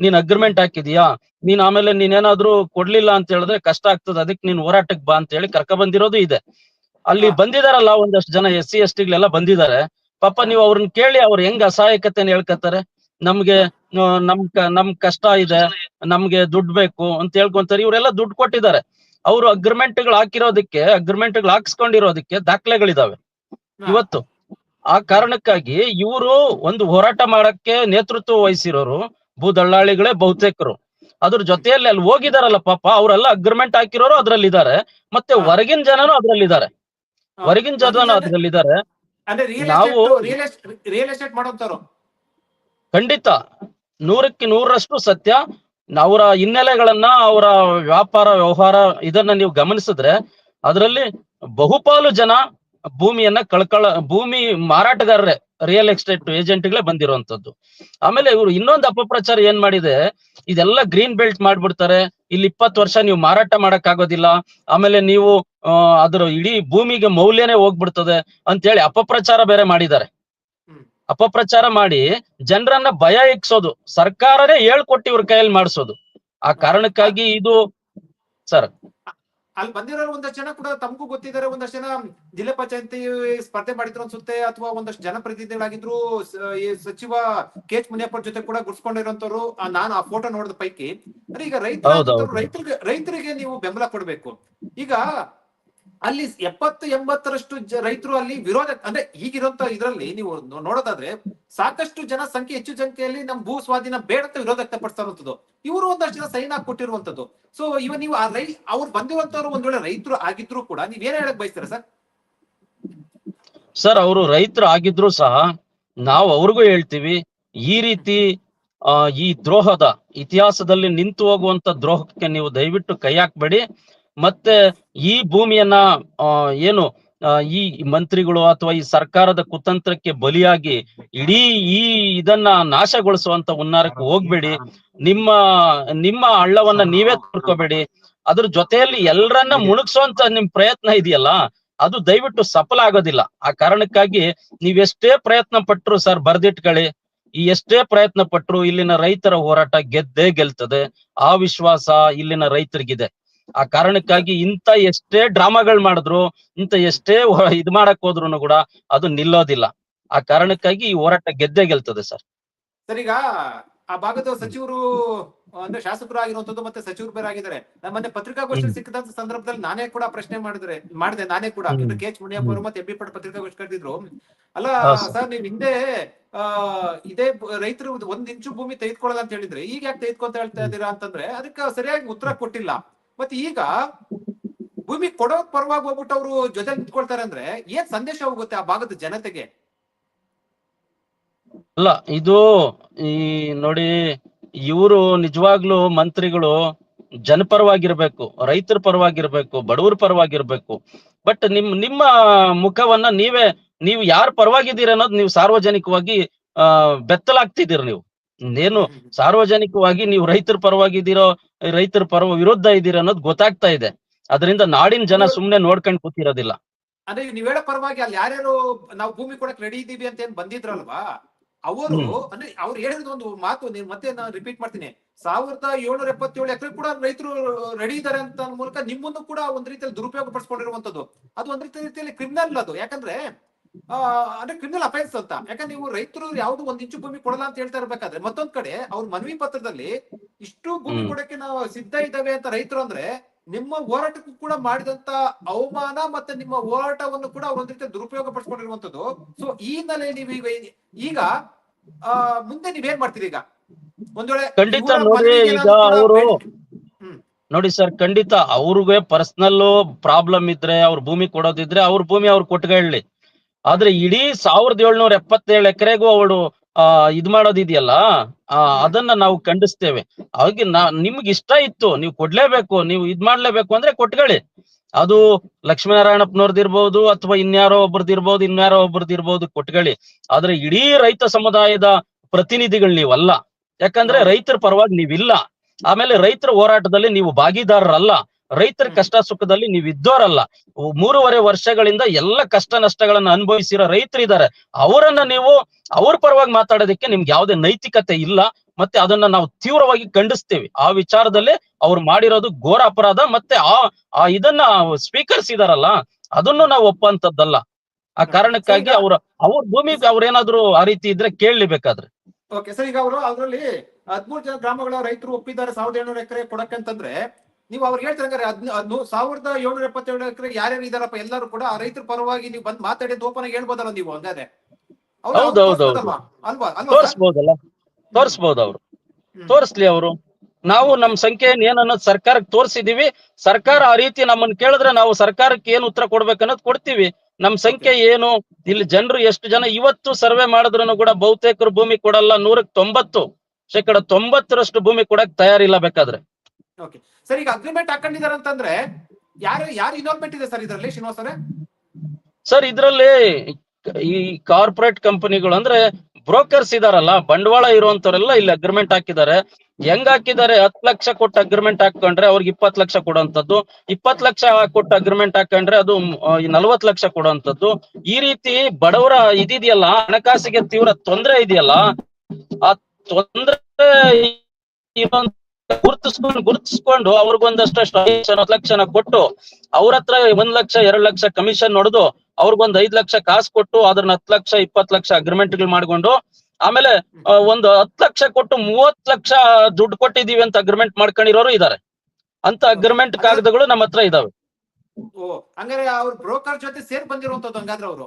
ನೀನ್ ಅಗ್ರಿಮೆಂಟ್ ಹಾಕಿದೀಯಾ? ನೀನ್ ಆಮೇಲೆ ನೀನೇನಾದ್ರೂ ಕೊಡ್ಲಿಲ್ಲ ಅಂತ ಹೇಳಿದ್ರೆ ಕಷ್ಟ ಆಗ್ತದೆ. ಅದಕ್ಕೆ ನೀನ್ ಹೋರಾಟಕ್ಕೆ ಬಾ ಅಂತ ಹೇಳಿ ಕರ್ಕ ಬಂದಿರೋದು ಇದೆ. ಅಲ್ಲಿ. ಬಂದಿದಾರಲ್ಲ ಒಂದಷ್ಟು ಜನ ಎಸ್ ಸಿ ಎಸ್ ಟಿಗಳೆಲ್ಲ ಬಂದಿದ್ದಾರೆ ಪಾಪ ನೀವು ಅವ್ರನ್ನ ಕೇಳಿ ಅವ್ರು ಹೆಂಗ್ ಅಸಹಾಯಕತೆನ ಹೇಳ್ಕತ್ತಾರೆ. ನಮ್ಗೆ ನಮ್ ಕ- ನಮ್ ಕಷ್ಟ ಇದೆ ನಮ್ಗೆ ದುಡ್ಡು ಬೇಕು ಅಂತ ಹೇಳ್ಕೊಂತಾರೆ. ಇವರೆಲ್ಲ ದುಡ್ಡು ಕೊಟ್ಟಿದ್ದಾರೆ. ಅವರು ಅಗ್ರಿಮೆಂಟ್ಗಳು ಹಾಕಿರೋದಕ್ಕೆ ಅಗ್ರಿಮೆಂಟ್ಗಳು ಹಾಕ್ಸ್ಕೊಂಡಿರೋದಕ್ಕೆ ದಾಖಲೆಗಳಿದಾವೆ. ಇವತ್ತು ಆ ಕಾರಣಕ್ಕಾಗಿ ಇವರು ಒಂದು ಹೋರಾಟ ಮಾಡಕ್ಕೆ ನೇತೃತ್ವ ವಹಿಸಿರೋರು ಭೂ ದಳ್ಳಾಳಿಗಳೇ ಬಹುತೇಕರು. ಅದ್ರ ಜೊತೆಯಲ್ಲಿ ಅಲ್ಲಿ ಹೋಗಿದಾರಲ್ಲ ಪಾಪ ಅವರೆಲ್ಲ ಅಗ್ರಿಮೆಂಟ್ ಹಾಕಿರೋರು ಅದ್ರಲ್ಲಿದ್ದಾರೆ. ಮತ್ತೆ ಹೊರಗಿನ ಜನನು ಅದ್ರಲ್ಲಿದ್ದಾರೆ. ಹೊರಗಿನ ಜಾಗನ ಅದ್ರಲ್ಲಿದ್ದಾರೆ. ನಾವು- ರಿಯಲ್ ಎಸ್ಟೇಟ್ ಮಾಡೋ ಖಂಡಿತ. ನೂರಕ್ಕೆ ನೂರರಷ್ಟು ಸತ್ಯ. ಅವರ ಹಿನ್ನೆಲೆಗಳನ್ನ ಅವರ ವ್ಯಾಪಾರ ವ್ಯವಹಾರ ಇದನ್ನ ನೀವು ಗಮನಿಸಿದ್ರೆ ಅದರಲ್ಲಿ ಬಹುಪಾಲು ಜನ ಭೂಮಿಯನ್ನ ಕಳ್ಕಳ ಭೂಮಿ ಮಾರಾಟಗಾರರೇ ರಿಯಲ್ ಎಸ್ಟೇಟ್ ಏಜೆಂಟ್ಗಳೇ ಬಂದಿರುವಂತದ್ದು ಆಮೇಲೆ ಇವರು ಇನ್ನೊಂದು ಅಪಪ್ರಚಾರ ಏನ್ ಮಾಡಿದೆ? ಇದೆಲ್ಲ ಗ್ರೀನ್ ಬೆಲ್ಟ್ ಮಾಡ್ಬಿಡ್ತಾರೆ. ಇಲ್ಲಿ ಇಪ್ಪತ್ತು ವರ್ಷ ನೀವು ಮಾರಾಟ ಮಾಡಕ್ ಆಗೋದಿಲ್ಲ ಆಮೇಲೆ ನೀವು ಅದ್ರ ಇಡೀ ಭೂಮಿಗೆ ಮೌಲ್ಯನೇ ಹೋಗ್ಬಿಡ್ತದೆ ಅಂತ ಹೇಳಿ ಅಪಪ್ರಚಾರ ಬೇರೆ ಮಾಡಿದ್ದಾರೆ. ಅಪಪ್ರಚಾರ ಮಾಡಿ ಜನರನ್ನ ಭಯ ಇಕ್ಸೋದು ಸರ್ಕಾರನೇ ಹೇಳ್ಕೊಟ್ಟಿ ಇವ್ರ ಕೈಯಲ್ಲಿ ಮಾಡಿಸೋದು. ಆ ಕಾರಣಕ್ಕಾಗಿ ಇದು ಸರ್ ಅಲ್ಲಿ ಬಂದಿರೋ ಒಂದಷ್ಟು ಜನ ಕೂಡ ತಮಗೂ ಗೊತ್ತಿದ್ದಾರೆ ಒಂದಷ್ಟು ಜನ ಜಿಲ್ಲಾ ಪಂಚಾಯತಿ ಸ್ಪರ್ಧೆ ಮಾಡಿದ್ರು ಅನ್ಸುತ್ತೆ ಅಥವಾ ಒಂದಷ್ಟು ಜನಪ್ರತಿನಿಧಿಗಳಾಗಿದ್ರು ಈ ಸಚಿವ ಕೆ ಎಚ್ ಮುನಿಯಪ್ಪ ಜೊತೆ ಕೂಡ ಗುಡ್ಸ್ಕೊಂಡಿರೋಂತವ್ರು ನಾನು ಆ ಫೋಟೋ ನೋಡಿದ ಪೈಕಿ ಅಂದ್ರೆ ಈಗ. ರೈತರಿಗೆ ರೈತರಿಗೆ ನೀವು ಬೆಂಬಲ ಕೊಡ್ಬೇಕು ಈಗ ಅಲ್ಲಿ ಎಪ್ಪತ್ತು ಎಂಬತ್ತರಷ್ಟು ರೈತರು ಅಲ್ಲಿ ವಿರೋಧ, ಅಂದ್ರೆ ಈಗಿರೋಂತ ಇದ್ರಲ್ಲಿ ನೀವು ನೋಡೋದಾದ್ರೆ ಸಾಕಷ್ಟು ಜನ ಸಂಖ್ಯೆ, ಹೆಚ್ಚು ಸಂಖ್ಯೆಯಲ್ಲಿ ನಮ್ ಭೂ ಸ್ವಾಧೀನ ಬೇಡ ಅಂತ ವಿರೋಧ ವ್ಯಕ್ತಪಡಿಸ್ತಾ ಇರುವಂತದ್ದು ಇವರು ಒಂದಷ್ಟು ಜನ ಸೈನ್ ಹಾಕಿ ಕೊಟ್ಟಿರುವಂತದ್ದು. ಸೊ ಇವ ನೀವು ಆ ರೈ, ಅವ್ರು ಬಂದಿರುವಂತವ್ರು ಒಂದ್ ವೇಳೆ ರೈತರು ಆಗಿದ್ರು ಕೂಡ ನೀವ್ ಏನ್ ಹೇಳಕ್ ಬಯಸ್ತೀರಾ ಸರ್? ಸರ್, ಅವರು ರೈತರು ಆಗಿದ್ರು ಸಹ ನಾವು ಅವ್ರಿಗೂ ಹೇಳ್ತೀವಿ, ಈ ರೀತಿ ಈ ದ್ರೋಹದ ಇತಿಹಾಸದಲ್ಲಿ ನಿಂತು ಹೋಗುವಂತ ದ್ರೋಹಕ್ಕೆ ನೀವು ದಯವಿಟ್ಟು ಕೈ ಹಾಕ್ಬೇಡಿ. ಮತ್ತೆ ಈ ಭೂಮಿಯನ್ನ ಏನು ಈ ಮಂತ್ರಿಗಳು ಅಥವಾ ಈ ಸರ್ಕಾರದ ಕುತಂತ್ರಕ್ಕೆ ಬಲಿಯಾಗಿ ಇಡೀ ಈ ಇದನ್ನ ನಾಶಗೊಳಿಸುವಂತ ಉನ್ನಾರಕ್ಕೆ ಹೋಗ್ಬೇಡಿ. ನಿಮ್ಮ ನಿಮ್ಮ ಹಳ್ಳವನ್ನ ನೀವೇ ತೋರ್ಕೋಬೇಡಿ. ಅದ್ರ ಜೊತೆಯಲ್ಲಿ ಎಲ್ಲರನ್ನ ಮುಳುಗಿಸುವಂತ ನಿಮ್ ಪ್ರಯತ್ನ ಇದೆಯಲ್ಲ, ಅದು ದಯವಿಟ್ಟು ಸಫಲ ಆಗೋದಿಲ್ಲ. ಆ ಕಾರಣಕ್ಕಾಗಿ ನೀವೆಷ್ಟೇ ಪ್ರಯತ್ನ ಪಟ್ರು ಸರ್ ಬರ್ದಿಟ್ಕೊಳ್ಳಿ. ಈ ಎಷ್ಟೇ ಪ್ರಯತ್ನ ಪಟ್ರು ಇಲ್ಲಿನ ರೈತರ ಹೋರಾಟ ಗೆದ್ದೇ ಗೆಲ್ತದೆ. ಆ ವಿಶ್ವಾಸ ಇಲ್ಲಿನ ರೈತರಿಗಿದೆ. ಆ ಕಾರಣಕ್ಕಾಗಿ ಇಂತ ಎಷ್ಟೇ ಡ್ರಾಮಾಗಳು ಮಾಡಿದ್ರು ಇಂತ ಎಷ್ಟೇ ಇದ್ ಮಾಡಕ್ ಹೋದ್ರು ಕೂಡ ಅದು ನಿಲ್ಲೋದಿಲ್ಲ. ಆ ಕಾರಣಕ್ಕಾಗಿ ಈ ಹೋರಾಟ ಗೆದ್ದೇ ಗೆಲ್ತದೆ ಸರ್. ಸರ್ ಈಗ ಆ ಭಾಗದ ಸಚಿವರು ಅಂದ್ರೆ ಶಾಸಕರು ಆಗಿರುವಂತದ್ದು ಮತ್ತೆ ಸಚಿವರು ಬೇರೆ ಆಗಿದ್ದಾರೆ. ನಮ್ಮ ಮೊನ್ನೆ ಪತ್ರಿಕಾಗೋಷ್ಠಿ. ಸಿಕ್ಕಿದಂತ ಸಂದರ್ಭದಲ್ಲಿ ನಾನೇ ಕೂಡ ಪ್ರಶ್ನೆ ಮಾಡಿದ್ರೆ ಮಾಡಿದೆ ನಾನೇ ಕೂಡ. ಕೆ ಎಚ್ ಮುನಿಯಪ್ಪ ಅವರು ಮತ್ತೆ ಎಂ ಬಿ ಪಟ್ ಪತ್ರಿಕಾಗೋಷ್ಠಿ ಕರೆದಿದ್ರು. ಅಲ್ಲ ಸರ್. ನೀವ್ ಹಿಂದೆ ಆ ಇದೇ ರೈತರು ಒಂದ್ ಇಂಚು ಭೂಮಿ ತೆಗೆದುಕೊಳ್ಳಲ್ಲ ಅಂತ ಹೇಳಿದ್ರೆ ಈಗ ಯಾಕೆ ತೆಗೆದುಕೊಂತ ಹೇಳ್ತಾ ಇದ್ದೀರಾ ಅಂತಂದ್ರೆ ಅದಕ್ಕೆ ಸರಿಯಾಗಿ ಉತ್ತರ ಕೊಟ್ಟಿಲ್ಲ. ಮತ್ತೆ ಈಗ ಭೂಮಿ ಕೊಡೋ ಪರವಾಗಿ ಹೋಗ್ಬಿಟ್ಟು ಅವರು ಜೊತೆ ನಿಂತ್ಕೊಳ್ತಾರೆ ಅಂದ್ರೆ ಏನ್ ಸಂದೇಶ ಹೋಗುತ್ತೆ ಆ ಭಾಗದ ಜನತೆಗೆ? ಅಲ್ಲ, ಇದು ಈ ನೋಡಿ ಇವರು ನಿಜವಾಗ್ಲೂ ಮಂತ್ರಿಗಳು ಜನಪರವಾಗಿರ್ಬೇಕು ರೈತರ ಪರವಾಗಿರ್ಬೇಕು, ಬಡವರ ಪರವಾಗಿರ್ಬೇಕು. ಬಟ್ ನಿಮ್, ನಿಮ್ಮ ಮುಖವನ್ನ ನೀವೇ, ನೀವು ಯಾರ ಪರವಾಗಿದ್ದೀರ ಅನ್ನೋದು ನೀವು ಸಾರ್ವಜನಿಕವಾಗಿ, ಆ, ಬೆತ್ತಲಾಗ್ತಿದ್ದೀರ ನೀವು. ಏನು ಸಾರ್ವಜನಿಕವಾಗಿ ನೀವು ರೈತರ ಪರವಾಗಿದ್ದೀರೋ ರೈತರ ಪರವ ವಿರುದ್ಧ ಇದ್ದೀರ ಅನ್ನೋದು ಗೊತ್ತಾಗ್ತಾ ಇದೆ. ಅದರಿಂದ ನಾಡಿನ ಜನ ಸುಮ್ನೆ ನೋಡ್ಕೊಂಡು ಕೂತಿರೋದಿಲ್ಲ. ಅಂದ್ರೆ ನೀವ್ ಹೇಳೋ ಪರವಾಗಿ ಅಲ್ಲಿ ಯಾರ್ಯಾರು ನಾವು ಭೂಮಿ ಕೊಡಕ್ ರೆಡಿ ಇದೀವಿ ಅಂತ ಏನ್ ಬಂದಿದ್ರಲ್ವಾ? ಅವರು ಅಂದ್ರೆ ಅವ್ರು ಹೇಳಿದ ಒಂದು ಮಾತು ನೀವ್ ಮತ್ತೆ ನಾನು ರಿಪೀಟ್ ಮಾಡ್ತೀನಿ. ಸಾವಿರದ ಏಳ್ನೂರ ಎಪ್ಪತ್ತೇಳು ಎಕರೆ ಕೂಡ ರೈತರು ರೆಡಿ ಇದ್ದಾರೆ ಅಂತ ಮೂಲಕ ನಿಮ್ಮನ್ನು ಕೂಡ ಒಂದ್ ರೀತಿಯಲ್ಲಿ ದುರುಪಯೋಗ ಪಡಿಸ್ಕೊಂಡಿರುವಂತದ್ದು ಅದು ಒಂದ್ ರೀತಿ ರೀತಿಯಲ್ಲಿ ಕ್ರಿಮಿನಲ್ ಅದು. ಯಾಕಂದ್ರೆ ಅಂದ್ರೆ ಕ್ರಿಮಿನಲ್ ಅಫೆನ್ಸ್ ಅಂತ. ಯಾಕಂದ್ರೆ ನೀವು ರೈತರು ಯಾವ್ದು ಒಂದ್ ಇಂಚು ಭೂಮಿ ಕೊಡಲ್ಲ ಅಂತ ಹೇಳ್ತಾ ಇರ್ಬೇಕಾದ್ರೆ ಮತ್ತೊಂದ್ ಕಡೆ ಅವ್ರ ಮನವಿ ಪತ್ರದಲ್ಲಿ ಇಷ್ಟು ಭೂಮಿ ಕೊಡಕ್ಕೆ ನಾವು ಸಿದ್ಧ ಇದ್ದಾವೆ ಅಂತ ರೈತರು ಅಂದ್ರೆ ನಿಮ್ಮ ಹೋರಾಟಕ್ಕೂ ಕೂಡ ಮಾಡಿದಂತ ಅವಮಾನ ಮತ್ತೆ ನಿಮ್ಮ ಹೋರಾಟವನ್ನು ಕೂಡ ಅವ್ರು ಒಂದ್ ರೀತಿ ದುರುಪಯೋಗ ಪಡಿಸ್ಕೊಂಡಿರುವಂತದ್ದು ಸೊ ಈ ಹಿನ್ನೆಲೆ ನೀವು ಈಗ ಈಗ ಆ ಮುಂದೆ ನೀವೇನ್ ಮಾಡ್ತೀರಿ ಈಗ? ಒಂದ್ ವೇಳೆ ಖಂಡಿತ ನೋಡಿ, ಈಗ ಅವ್ರು- ನೋಡಿ ಸರ್ ಖಂಡಿತ ಅವ್ರಿಗೆ ಪರ್ಸನಲ್ ಪ್ರಾಬ್ಲಮ್ ಇದ್ರೆ ಅವ್ರ ಭೂಮಿ ಕೊಡೋದಿದ್ರೆ ಅವ್ರ ಭೂಮಿ ಅವ್ರು ಕೊಟ್ಕೊಳ್ಳಿ ಆದ್ರೆ ಇಡೀ ಸಾವಿರದ ಏಳ್ನೂರ ಎಪ್ಪತ್ತೇಳು ಎಕರೆಗೂ ಅವಳು ಆ ಇದ್ ಮಾಡೋದಿದೆಯಲ್ಲ ಆ ಅದನ್ನ ನಾವು ಖಂಡಿಸ್ತೇವೆ. ಹಾಗೆ ನಾ ನಿಮ್ಗೆ ಇಷ್ಟ ಇತ್ತು ನೀವು ಕೊಡ್ಲೇಬೇಕು ನೀವು ಇದ್ ಮಾಡ್ಲೇಬೇಕು ಅಂದ್ರೆ ಕೊಟ್ಕೊಳ್ಳಿ. ಅದು ಲಕ್ಷ್ಮೀನಾರಾಯಣಪ್ಪನವ್ರದ್ದು ಇರ್ಬೋದು ಅಥವಾ ಇನ್ಯಾರೋ ಒಬ್ರದ್ದು ಇರ್ಬೋದು ಇನ್ಯಾರೋ ಒಬ್ರದ್ ಇರ್ಬೋದು ಕೊಟ್ಕೊಳ್ಳಿ. ಆದ್ರೆ ಇಡೀ ರೈತ ಸಮುದಾಯದ ಪ್ರತಿನಿಧಿಗಳು ನೀವಲ್ಲ. ಯಾಕಂದ್ರೆ ರೈತರ ಪರವಾಗಿ ನೀವಿಲ್ಲ. ಆಮೇಲೆ ರೈತರ ಹೋರಾಟದಲ್ಲಿ ನೀವು ಭಾಗಿದಾರರಲ್ಲ. ರೈತರ. ಕಷ್ಟ ಸುಖದಲ್ಲಿ ನೀವು ಇದ್ದೋರಲ್ಲ. ಮೂರುವರೆ ವರ್ಷಗಳಿಂದ ಎಲ್ಲ ಕಷ್ಟ ನಷ್ಟಗಳನ್ನ ಅನುಭವಿಸಿರೋ ರೈತರಿದ್ದಾರೆ ಅವರನ್ನ ನೀವು ಅವ್ರ ಪರವಾಗಿ ಮಾತಾಡೋದಕ್ಕೆ ನಿಮ್ಗೆ ಯಾವುದೇ ನೈತಿಕತೆ ಇಲ್ಲ. ಮತ್ತೆ ಅದನ್ನ ನಾವು ತೀವ್ರವಾಗಿ ಖಂಡಿಸ್ತೀವಿ. ಆ ವಿಚಾರದಲ್ಲಿ ಅವ್ರು ಮಾಡಿರೋದು ಘೋರ ಅಪರಾಧ ಮತ್ತೆ ಆ ಆ ಇದನ್ನ ಸ್ಪೀಕರ್ಸ್ ಇದಾರಲ್ಲ ಅದನ್ನು ನಾವು ಒಪ್ಪಂತದ್ದಲ್ಲ ಆ ಕಾರಣಕ್ಕಾಗಿ ಅವ್ರ ಅವ್ರ ಭೂಮಿಗೆ ಅವ್ರೇನಾದ್ರು ಆ ರೀತಿ ಇದ್ರೆ ಕೇಳಲಿ ಬೇಕಾದ್ರೆ ಓಕೆ ಸರ್ ಈಗ ಅವರು ಅದರಲ್ಲಿ ಹದ್ಮೂರು ಜನ ಗ್ರಾಮಗಳ ರೈತರು ಒಪ್ಪಿದ್ದಾರೆ ಸಾವಿರದ ಏಳ್ನೂರ ಎಕರೆ ಕೊಡಕ್ಕಂತಂದ್ರೆ ನೀವು ಅವ್ರು ಹೇಳ್ತಾರೆ ಹದ್ನ ಸಾವಿರದ ಏಳ್ನೂರ ಎಪ್ಪತ್ತೇಳು ಎಕರೆ ಯಾರ್ಯಾರು ಇದಾರಪ್ಪ ಎಲ್ಲರೂ ಕೂಡ ಆ ರೈತರ ಪರವಾಗಿ ನೀವು ಬಂದ್ ಮಾತಾಡಿ ಓಪನ್ ಆಗಿ ಹೇಳ್ಬೋದಲ್ಲ ನೀವು ಹಂಗಾದ್ರೆ? ಅವ್ರು ಹೌದು, ಹೌದು, ಹೌದು. ಅಲ್ವಾ? ಅಲ್ವಾ ಸರ್? ತೋರಿಸ್ಬೋದಲ್ಲ? ತೋರಿಸ್ಬೋದು ಅವ್ರು. ತೋರಿಸ್ಲಿ ಅವರು. ನಾವು ನಮ್ ಸಂಖ್ಯೆ ಏನ್ ಅನ್ನೋದು ಸರ್ಕಾರಕ್ಕೆ ತೋರಿಸಿದೀವಿ. ಸರ್ಕಾರ ಆ ರೀತಿ ನಮ್ಮನ್ನ ಕೇಳಿದ್ರೆ ನಾವು ಸರ್ಕಾರಕ್ಕೆ ಏನ್ ಉತ್ತರ ಕೊಡ್ಬೇಕನ್ನೋದು ಕೊಡ್ತೀವಿ. ನಮ್ ಸಂಖ್ಯೆ ಏನು? ಇಲ್ಲಿ ಜನರು ಎಷ್ಟು ಜನ? ಇವತ್ತು ಸರ್ವೆ ಮಾಡಿದ್ರು ಕೂಡ ಬಹುತೇಕರು ಭೂಮಿ ಕೊಡಲ್ಲ. ನೂರಕ್ಕೆ ತೊಂಬತ್ತು. ಶೇಕಡ ತೊಂಬತ್ತರಷ್ಟು ಭೂಮಿ ಕೊಡಕ್ ತಯಾರಿಲ್ಲ ಬೇಕಾದ್ರೆ. ಸರ್ ಈಗ ಅಗ್ರಿಮೆಂಟ್ ಹಾಕೊಂಡಿದ್ದಾರೆ ಅಂತಂದ್ರೆ ಯಾರು ಯಾರು ಇನ್ವಾಲ್ವ್ಮೆಂಟ್ ಇದೆ ಸರ್ ಇದರಲ್ಲಿ, ಶ್ರೀನಿವಾಸ್ ಸರ್ ಇದರಲ್ಲಿ ಈ ಕಾರ್ಪೊರೇಟ್ ಕಂಪನಿಗಳು ಅಂದ್ರೆ ಬ್ರೋಕರ್ಸ್ ಇದಾರಲ್ಲ, ಬಂಡವಾಳ ಇರುವಂತವರೆಲ್ಲ ಇಲ್ಲಿ ಅಗ್ರಿಮೆಂಟ್ ಹಾಕಿದ್ದಾರೆ. ಹೆಂಗ್ ಹಾಕಿದ್ದಾರೆ? ಹತ್ ಲಕ್ಷ ಕೊಟ್ಟು ಅಗ್ರಿಮೆಂಟ್ ಹಾಕೊಂಡ್ರೆ ಅವ್ರಿಗೆ ಇಪ್ಪತ್ ಲಕ್ಷ ಕೊಡುವಂತದ್ದು ಇಪ್ಪತ್ ಲಕ್ಷ ಕೊಟ್ಟು ಅಗ್ರಿಮೆಂಟ್ ಹಾಕೊಂಡ್ರೆ ಅದು ನಲ್ವತ್ ಲಕ್ಷ ಕೊಡುವಂತದ್ದು ಈ ರೀತಿ ಬಡವರ ಇದಿದೆಯಲ್ಲ, ಹಣಕಾಸಿಗೆ ತೀವ್ರ ತೊಂದ್ರೆ ಇದೆಯಲ್ಲ, ಆ ತೊಂದ್ರೆ ಗುರ್ತಿಸ್ಕೊಂಡು ಗುರುತಿಸ್ಕೊಂಡು ಅವ್ರಿಗೊಂದಷ್ಟು ಹತ್ತು ಲಕ್ಷನ ಕೊಟ್ಟು ಅವ್ರ ಹತ್ರ ಒಂದ್ ಲಕ್ಷ ಎರಡ್ ಲಕ್ಷ ಕಮಿಷನ್ ಹೊಡೆದು ಅವ್ರಿಗೊಂದ್ ಐದ್ ಲಕ್ಷ ಕಾಸು ಕೊಟ್ಟು ಅದ್ರನ್ನ ಹತ್ ಲಕ್ಷ ಇಪ್ಪತ್ ಲಕ್ಷ ಅಗ್ರಿಮೆಂಟ್ಗಳು ಮಾಡ್ಕೊಂಡು ಆಮೇಲೆ ಒಂದ್ ಹತ್ ಲಕ್ಷ ಕೊಟ್ಟು ಮೂವತ್ ಲಕ್ಷ ದುಡ್ಡು ಕೊಟ್ಟಿದೀವಿ ಅಂತ ಅಗ್ರಿಮೆಂಟ್ ಮಾಡ್ಕೊಂಡಿರೋರು ಇದಾರೆ. ಅಂತ ಅಗ್ರಿಮೆಂಟ್ ಕಾಗದಗಳು ನಮ್ಮ ಹತ್ರ ಇದಾವೆ. ಬ್ರೋಕರ್ ಜೊತೆ ಸೇರ್ ಬಂದಿರುವಂತದ್ದು ಹಂಗಾದ್ರೆ ಅವರು?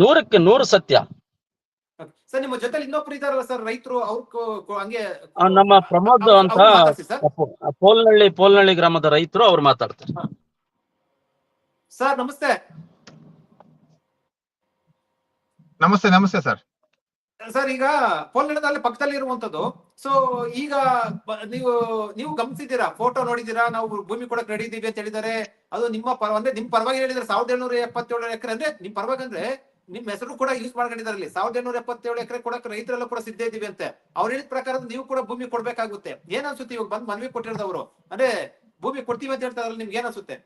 ನೂರಕ್ಕೆ ನೂರು ಸತ್ಯ. ಸರ್ ನಿಮ್ಮ ಜೊತೆಲಿ ಇನ್ನೊಬ್ರು ಇದಾರಲ್ಲ ಸರ್ ರೈತರು ಅವ್ರ ಹಂಗೆ ನಮ್ಮ ಪ್ರಮೋದ್ ಅಂತ ಪೋಲ್ನಹಳ್ಳಿ ಪೋಲ್ನಹಳ್ಳಿ ಪೋಲ್ನಳ್ಳಿ ಪೋಲ್ನಳ್ಳಿ ಗ್ರಾಮದ ರೈತರು ಅವ್ರು ಮಾತಾಡ್ತಾರೆ. ಸರ್ ನಮಸ್ತೆ. ನಮಸ್ತೆ ನಮಸ್ತೆ ಸರ್. ಸರ್ ಈಗ ಪೋಲ್ನಹಳ್ಳಿ ಪಕ್ಕದಲ್ಲಿ ಇರುವಂತದ್ದು ಸೊ ಈಗ ನೀವು ನೀವು ಗಮನಿಸಿದ್ದೀರಾ? ಫೋಟೋ ನೋಡಿದೀರಾ ನಾವು ಭೂಮಿ ಕೊಡಕ್ ರೆಡಿ ಇದೀವಿ ಅಂತ ಹೇಳಿದ್ದಾರೆ. ಅದು ನಿಮ್ಮ ಪರ ಅಂದ್ರೆ ನಿಮ್ ಪರವಾಗಿ ಹೇಳಿದ್ರೆ ಸಾವಿರದ ಏಳ್ನೂರ ಎಪ್ಪತ್ತೇಳು ಎಕರೆ ಅಂದ್ರೆ ನಿಮ್ ಪರವಾಗಿ ಅಂದ್ರೆ ನಿಮ್ ಹೆಸರು ಕೂಡ ಯೂಸ್ ಮಾಡ್ಕೊಂಡಿದ್ದಾರೆ ಇಲ್ಲಿ ಸಾವಿರದ ಏಳ್ನೂರ ಎಪ್ಪತ್ತೇಳು ಎಕರೆ ಕೊಡಕ್ ರೈತರೆಲ್ಲ ಕೂಡ ಸಿದ್ಧ ಇದೀವಿ ಅಂತೆ. ಅವ್ರು ಹೇಳಿದ ಪ್ರಕಾರ ನೀವು ಕೂಡ ಭೂಮಿ ಕೊಡ್ಬೇಕಾಗುತ್ತೆ. ಏನ್ ಅನ್ಸುತ್ತೆ ಇವಾಗ ಬಂದ್ ಮನವಿ ಕೊಟ್ಟಿರೋದವ್ರು ಅಂದ್ರೆ ಭೂಮಿ ಕೊಡ್ತೀವಿ ಅಂತ ಹೇಳ್ತಾರಲ್ಲ, ನಿಮ್ಗೆ ಏನ್ ಅನ್ಸುತ್ತೆ?